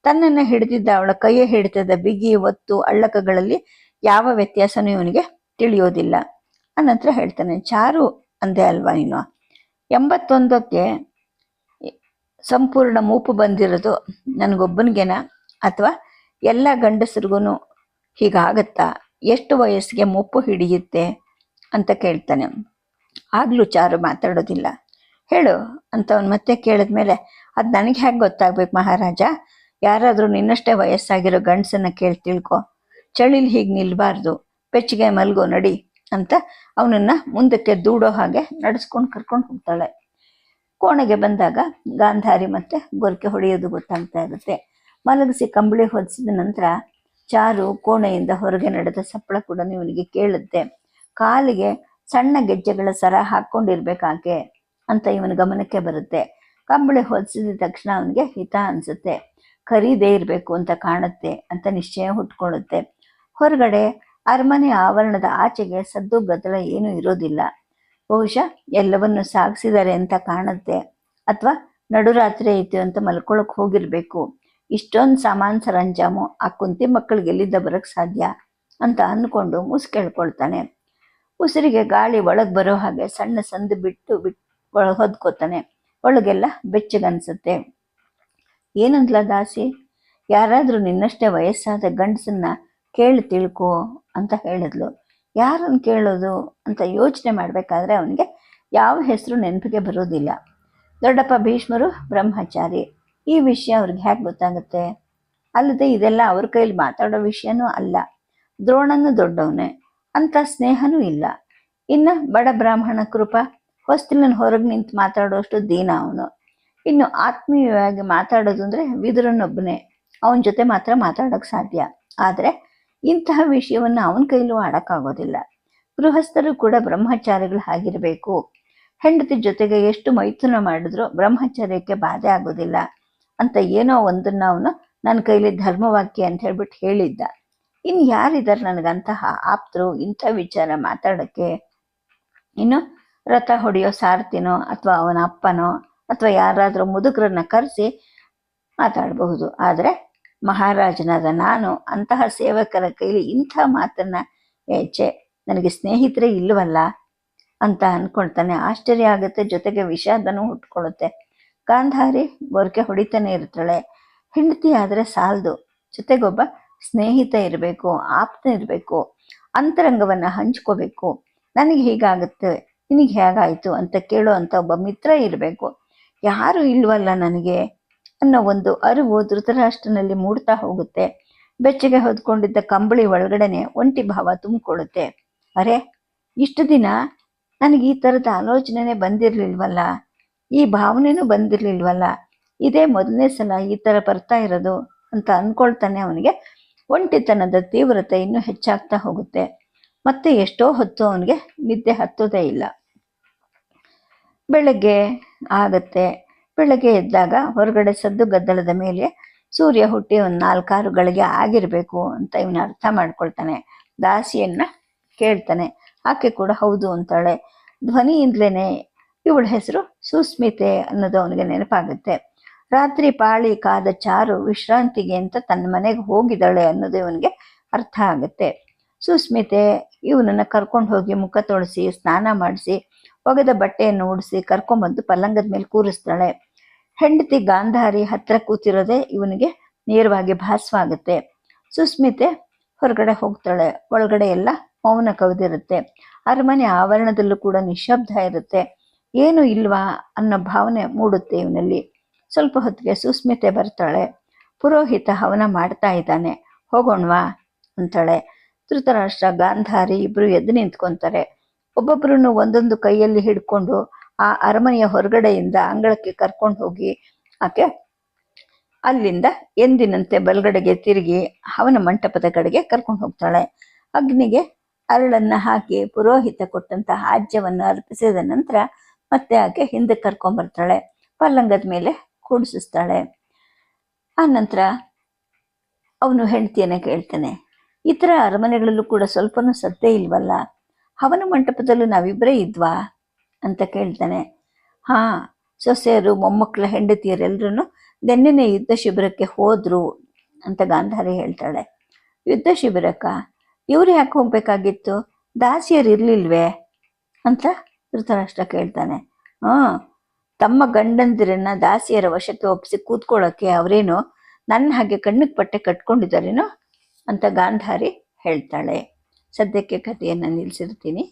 ತನ್ನನ್ನು ಹಿಡಿದಿದ್ದ ಅವಳ ಕೈಯ ಹಿಡಿತದ ಬಿಗಿ ಒತ್ತು ಅಳ್ಳಕಗಳಲ್ಲಿ ಯಾವ ವ್ಯತ್ಯಾಸನೂ ಇವನಿಗೆ ತಿಳಿಯೋದಿಲ್ಲ. ಅನಂತರ ಹೇಳ್ತಾನೆ, ಚಾರು ಅಂದೆ ಅಲ್ವಾ ನೀನು? ಎಂಬತ್ತೊಂದಕ್ಕೆ ಸಂಪೂರ್ಣ ಮೂಪು ಬಂದಿರೋದು ನನಗೊಬ್ಬನಿಗೆನ? ಅಥವಾ ಎಲ್ಲ ಗಂಡಸರಿಗೂ ಹೀಗಾಗತ್ತಾ? ಎಷ್ಟು ವಯಸ್ಸಿಗೆ ಮುಪ್ಪು ಹಿಡಿಯುತ್ತೆ? ಅಂತ ಕೇಳ್ತಾನೆ. ಆಗ್ಲೂ ಚಾರು ಮಾತಾಡೋದಿಲ್ಲ. ಹೇಳು, ಅಂತ ಅವನು ಮತ್ತೆ ಕೇಳಿದ್ಮೇಲೆ, ಅದು ನನಗೆ ಹೇಗೆ ಗೊತ್ತಾಗ್ಬೇಕು ಮಹಾರಾಜ? ಯಾರಾದರೂ ನಿನ್ನಷ್ಟೇ ವಯಸ್ಸಾಗಿರೋ ಗಂಡಸನ್ನ ಕೇಳಿ ತಿಳ್ಕೊ. ಚಳಿಲಿ ಹೀಗೆ ನಿಲ್ಬಾರ್ದು. ಪೆಚ್ಚಿಗೆ ಮಲ್ಗೋ, ನಡಿ ಅಂತ ಅವನನ್ನ ಮುಂದಕ್ಕೆ ದೂಡೋ ಹಾಗೆ ನಡೆಸ್ಕೊಂಡು ಕರ್ಕೊಂಡು ಹೋಗ್ತಾಳೆ. ಕೋಣೆಗೆ ಬಂದಾಗ ಗಾಂಧಾರಿ ಮತ್ತೆ ಗೊರಕೆ ಹೊಡೆಯೋದು ಗೊತ್ತಾಗ್ತಾ ಇರುತ್ತೆ. ಮಲಗಿಸಿ ಕಂಬಳಿ ಹೊದಿಸಿದ ನಂತರ ಚಾರು ಕೋಣೆಯಿಂದ ಹೊರಗೆ ನಡೆದ ಸಪ್ಪಳ ಕೂಡ ಇವನಿಗೆ ಕೇಳುತ್ತೆ. ಕಾಲಿಗೆ ಸಣ್ಣ ಗೆಜ್ಜೆಗಳ ಸರ ಹಾಕ್ಕೊಂಡಿರ್ಬೇಕಾಕೆ ಅಂತ ಇವನ ಗಮನಕ್ಕೆ ಬರುತ್ತೆ. ಕಂಬಳಿ ಹೊದಿಸಿದ ತಕ್ಷಣ ಅವನಿಗೆ ಹಿತ ಅನ್ಸುತ್ತೆ. ಖರೀದೇ ಇರಬೇಕು ಅಂತ ಕಾಣುತ್ತೆ ಅಂತ ನಿಶ್ಚಯ ಹುಟ್ಕೊಳ್ಳುತ್ತೆ. ಹೊರಗಡೆ ಅರಮನೆ ಆವರಣದ ಆಚೆಗೆ ಸದ್ದು ಗದ್ದಲ ಏನೂ ಇರೋದಿಲ್ಲ. ಬಹುಶಃ ಎಲ್ಲವನ್ನು ಸಾಗಿಸಿದ್ದಾರೆ ಅಂತ ಕಾಣುತ್ತೆ. ಅಥವಾ ನಡುರಾತ್ರಿ ಐತೆ ಅಂತ ಮಲ್ಕೊಳಕ್ಕೆ ಹೋಗಿರಬೇಕು. ಇಷ್ಟೊಂದು ಸಾಮಾನ್ ಸರಂಜಾಮು ಆ ಕುಂತಿ ಮಕ್ಕಳಿಗೆ ಎಲ್ಲಿದ್ದ ಬರೋಕ್ಕೆ ಸಾಧ್ಯ ಅಂತ ಅಂದ್ಕೊಂಡು ಮುಸ್ಕೇಳ್ಕೊಳ್ತಾನೆ ಉಸಿರಿಗೆ ಗಾಳಿ ಒಳಗೆ ಬರೋ ಹಾಗೆ ಸಣ್ಣ ಸಂದು ಬಿಟ್ಟು ಬಿಟ್ಟು ಒಳಗೆ ಹೊದ್ಕೋತಾನೆ. ಒಳಗೆಲ್ಲ ಬೆಚ್ಚಗನ್ಸುತ್ತೆ ಏನಂದ್ಲ ದಾಸಿ? ಯಾರಾದರೂ ನಿನ್ನಷ್ಟೇ ವಯಸ್ಸಾದ ಗಂಡಸನ್ನ ಕೇಳಿ ತಿಳ್ಕೊ ಅಂತ ಹೇಳಿದ್ಲು. ಯಾರನ್ನು ಕೇಳೋದು ಅಂತ ಯೋಚನೆ ಮಾಡಬೇಕಾದ್ರೆ ಅವನಿಗೆ ಯಾವ ಹೆಸರು ನೆನಪಿಗೆ ಬರೋದಿಲ್ಲ. ದೊಡ್ಡಪ್ಪ ಭೀಷ್ಮರು ಬ್ರಹ್ಮಚಾರಿ. ಈ ವಿಷಯ ಅವ್ರಿಗೆ ಹೇಗೆ ಗೊತ್ತಾಗುತ್ತೆ? ಅಲ್ಲದೆ ಇದೆಲ್ಲ ಅವ್ರ ಕೈಲಿ ಮಾತಾಡೋ ವಿಷಯನೂ ಅಲ್ಲ. ದ್ರೋಣನೂ ದೊಡ್ಡವನೇ. ಅಂತ ಸ್ನೇಹನೂ ಇಲ್ಲ. ಇನ್ನು ಬಡ ಬ್ರಾಹ್ಮಣ ಕೃಪ ಹೊಸ್ತಿಲನ್ನು ಹೊರಗೆ ನಿಂತು ಮಾತಾಡೋಷ್ಟು ದೀನ ಅವನು. ಇನ್ನು ಆತ್ಮೀಯವಾಗಿ ಮಾತಾಡೋದು ಅಂದರೆ ವಿದುರನೊಬ್ಬನೇ. ಅವನ ಜೊತೆ ಮಾತ್ರ ಮಾತಾಡೋಕ್ಕೆ ಸಾಧ್ಯ. ಆದರೆ ಇಂತಹ ವಿಷಯವನ್ನು ಅವನ ಕೈಲೂ ಆಡೋಕ್ಕಾಗೋದಿಲ್ಲ. ಗೃಹಸ್ಥರು ಕೂಡ ಬ್ರಹ್ಮಚಾರಿಗಳು ಆಗಿರಬೇಕು. ಹೆಂಡತಿ ಜೊತೆಗೆ ಎಷ್ಟು ಮೈಥುನ ಮಾಡಿದ್ರೂ ಬ್ರಹ್ಮಚಾರ್ಯಕ್ಕೆ ಬಾಧೆ ಆಗೋದಿಲ್ಲ ಅಂತ ಏನೋ ಒಂದನ್ನು ಅವನು ನನ್ನ ಕೈಲಿ ಧರ್ಮವಾಕ್ಯ ಅಂತ ಹೇಳ್ಬಿಟ್ಟು ಹೇಳಿದ್ದ. ಇನ್ನು ಯಾರಿದ್ದಾರೆ ನನಗಂತಹ ಆಪ್ತರು ಇಂಥ ವಿಚಾರ ಮಾತಾಡೋಕ್ಕೆ? ಇನ್ನು ರಥ ಹೊಡೆಯೋ ಸಾರಥಿನೋ ಅಥವಾ ಅವನ ಅಪ್ಪನೋ? ಅಥವಾ ಯಾರಾದರೂ ಮುದುಕರನ್ನ ಕರೆಸಿ ಮಾತಾಡಬಹುದು. ಆದರೆ ಮಹಾರಾಜನಾದ ನಾನು ಅಂತಹ ಸೇವಕರ ಕೈಲಿ ಇಂಥ ಮಾತನ್ನ ಹೆಚ್ಚೆ ನನಗೆ ಸ್ನೇಹಿತರೆ ಇಲ್ಲವಲ್ಲ ಅಂತ ಅನ್ಕೊಳ್ತಾನೆ. ಆಶ್ಚರ್ಯ ಆಗುತ್ತೆ, ಜೊತೆಗೆ ವಿಷಾದನೂ ಹುಟ್ಕೊಳ್ಳುತ್ತೆ. ಗಾಂಧಾರಿ ಬೋರ್ಕೆ ಹೊಡಿತಾನೆ ಇರ್ತಾಳೆ. ಹೆಂಡತಿ ಆದರೆ ಸಾಲದು. ಜೊತೆಗೊಬ್ಬ ಸ್ನೇಹಿತ ಇರಬೇಕು, ಆಪ್ತ ಇರಬೇಕು, ಅಂತರಂಗವನ್ನು ಹಂಚ್ಕೋಬೇಕು. ನನಗೆ ಹೀಗಾಗುತ್ತೆ, ನಿನಗೆ ಹೇಗಾಯಿತು ಅಂತ ಕೇಳೋ ಅಂತ ಒಬ್ಬ ಮಿತ್ರ ಇರಬೇಕು. ಯಾರು ಇಲ್ವಲ್ಲ ನನಗೆ ಅನ್ನೋ ಒಂದು ಅರಿವು ಧೃತರಾಷ್ಟ್ರನಲ್ಲಿ ಮೂಡ್ತಾ ಹೋಗುತ್ತೆ. ಬೆಚ್ಚಗೆ ಹೊದ್ಕೊಂಡಿದ್ದ ಕಂಬಳಿ ಒಳಗಡೆನೆ ಒಂಟಿ ಭಾವ ತುಂಬಿಕೊಳ್ಳುತ್ತೆ. ಅರೆ, ಇಷ್ಟು ದಿನ ನನಗೆ ಈ ಥರದ ಆಲೋಚನೆನೇ ಬಂದಿರಲಿಲ್ವಲ್ಲ? ಈ ಭಾವನೆನೂ ಬಂದಿರಲಿಲ್ವಲ್ಲ? ಇದೇ ಮೊದಲನೇ ಸಲ ಈ ಥರ ಬರ್ತಾ ಇರೋದು ಅಂತ ಅಂದ್ಕೊಳ್ತಾನೆ ಅವನಿಗೆ. ಒಂಟಿತನದ ತೀವ್ರತೆ ಇನ್ನೂ ಹೆಚ್ಚಾಗ್ತಾ ಹೋಗುತ್ತೆ. ಮತ್ತೆ ಎಷ್ಟೋ ಹೊತ್ತು ಅವನಿಗೆ ನಿದ್ದೆ ಹತ್ತೋದೇ ಇಲ್ಲ. ಬೆಳಗ್ಗೆ ಆಗುತ್ತೆ. ಬೆಳಗ್ಗೆ ಎದ್ದಾಗ ಹೊರಗಡೆ ಸದ್ದು ಗದ್ದಲದ ಮೇಲೆ ಸೂರ್ಯ ಹುಟ್ಟಿ ಒಂದು ನಾಲ್ಕಾರು ಗಳಿಗೆ ಆಗಿರಬೇಕು ಅಂತ ಇವನ ಅರ್ಥ ಮಾಡ್ಕೊಳ್ತಾನೆ. ದಾಸಿಯನ್ನ ಕೇಳ್ತಾನೆ. ಆಕೆ ಕೂಡ ಹೌದು ಅಂತಾಳೆ. ಧ್ವನಿಯಿಂದಲೇ ಇವಳ ಹೆಸರು ಸುಸ್ಮಿತೆ ಅನ್ನೋದು ಅವನಿಗೆ ನೆನಪಾಗುತ್ತೆ. ರಾತ್ರಿ ಪಾಳಿ ಕಾದ ಚಾರು ವಿಶ್ರಾಂತಿಗೆ ಅಂತ ತನ್ನ ಮನೆಗೆ ಹೋಗಿದ್ದಾಳೆ ಅನ್ನೋದು ಇವನಿಗೆ ಅರ್ಥ ಆಗುತ್ತೆ. ಸುಸ್ಮಿತೆ, ಇವನನ್ನ ಕರ್ಕೊಂಡು ಹೋಗಿ ಮುಖ ತೊಳಸಿ, ಸ್ನಾನ ಮಾಡಿಸಿ ಒಗೆದ ಬಟ್ಟೆಯನ್ನು ಉಡಿಸಿ ಕರ್ಕೊಂಬಂದು ಪಲ್ಲಂಗದ ಮೇಲೆ ಕೂರಿಸ್ತಾಳೆ. ಹೆಂಡತಿ ಗಾಂಧಾರಿ ಹತ್ರ ಕೂತಿರೋದೆ ಇವನಿಗೆ ನೇರವಾಗಿ ಭಾಸವಾಗುತ್ತೆ. ಸುಸ್ಮಿತೆ ಹೊರಗಡೆ ಹೋಗ್ತಾಳೆ. ಒಳಗಡೆ ಎಲ್ಲ ಮೌನ ಕವಿದಿರುತ್ತೆ. ಅರಮನೆ ಆವರಣದಲ್ಲೂ ಕೂಡ ನಿಶಬ್ದ ಇರುತ್ತೆ. ಏನು ಇಲ್ವಾ ಅನ್ನೋ ಭಾವನೆ ಮೂಡುತ್ತೆ ಇವನಲ್ಲಿ. ಸ್ವಲ್ಪ ಹೊತ್ತಿಗೆ ಸುಸ್ಮಿತೆ ಬರ್ತಾಳೆ. ಪುರೋಹಿತ ಹವನ ಮಾಡ್ತಾ ಇದ್ದಾನೆ. ಹೋಗೋಣವಾ? ಅಂತಾಳೆ. ಧೃತರಾಷ್ಟ್ರ, ಗಾಂಧಾರಿ ಇಬ್ರು ಎದ್ದು ನಿಂತ್ಕೊಂತಾರೆ. ಒಬ್ಬೊಬ್ಬರನ್ನು ಒಂದೊಂದು ಕೈಯಲ್ಲಿ ಹಿಡ್ಕೊಂಡು ಆ ಅರಮನೆಯ ಹೊರಗಡೆಯಿಂದ ಅಂಗಳಕ್ಕೆ ಕರ್ಕೊಂಡು ಹೋಗಿ ಆಕೆ ಅಲ್ಲಿಂದ ಎಂದಿನಂತೆ ಬಲಗಡೆಗೆ ತಿರುಗಿ ಅವನ ಮಂಟಪದ ಕಡೆಗೆ ಕರ್ಕೊಂಡು ಹೋಗ್ತಾಳೆ. ಅಗ್ನಿಗೆ ಅರಳನ್ನ ಹಾಕಿ ಪುರೋಹಿತ ಕೊಟ್ಟಂತ ಹಾಜ್ಯವನ್ನು ಅರ್ಪಿಸಿದ ನಂತರ ಮತ್ತೆ ಆಕೆ ಹಿಂದೆ ಕರ್ಕೊಂಡ್ಬರ್ತಾಳೆ ಪಲ್ಲಂಗದ ಮೇಲೆ ಕೂಡಿಸಿಸ್ತಾಳೆ. ಆ ನಂತರ ಅವನು ಹೆಂಡತಿಯನ್ನ ಕೇಳ್ತಾನೆ. ಇತರ ಅರಮನೆಗಳಲ್ಲೂ ಕೂಡ ಸ್ವಲ್ಪನೂ ಸದ್ದೇ ಇಲ್ವಲ್ಲ? ಹವನ ಮಂಟಪದಲ್ಲೂ ನಾವಿಬ್ಬರೇ ಇದ್ವಾ? ಅಂತ ಕೇಳ್ತಾನೆ. ಹಾ, ಸೊಸೆಯರು, ಮೊಮ್ಮಕ್ಕಳ ಹೆಂಡತಿಯರೆಲ್ಲರೂ ನೆನ್ನೆನೆ ಯುದ್ಧ ಶಿಬಿರಕ್ಕೆ ಹೋದ್ರು ಅಂತ ಗಾಂಧಾರಿ ಹೇಳ್ತಾಳೆ. ಯುದ್ಧ ಶಿಬಿರಕ್ಕ? ಇವ್ರು ಯಾಕೆ ಹೋಗ್ಬೇಕಾಗಿತ್ತು? ದಾಸಿಯರು ಇರ್ಲಿಲ್ವೇ? ಅಂತ ಧೃತರಾಷ್ಟ್ರ ಕೇಳ್ತಾನೆ. ಹಾಂ, ತಮ್ಮ ಗಂಡಂದಿರನ್ನ ದಾಸಿಯರ ವಶಕ್ಕೆ ಒಪ್ಪಿಸಿ ಕೂತ್ಕೊಳ್ಳೋಕೆ ಅವರೇನು ನನ್ನ ಹಾಗೆ ಕಣ್ಣಿಗೆ ಪಟ್ಟೆ ಕಟ್ಕೊಂಡಿದ್ದಾರೇನೋ ಅಂತ ಗಾಂಧಾರಿ ಹೇಳ್ತಾಳೆ. ಸದ್ಯಕ್ಕೆ ಕಥೆಯನ್ನು ನಿಲ್ಲಿಸಿರ್ತೀನಿ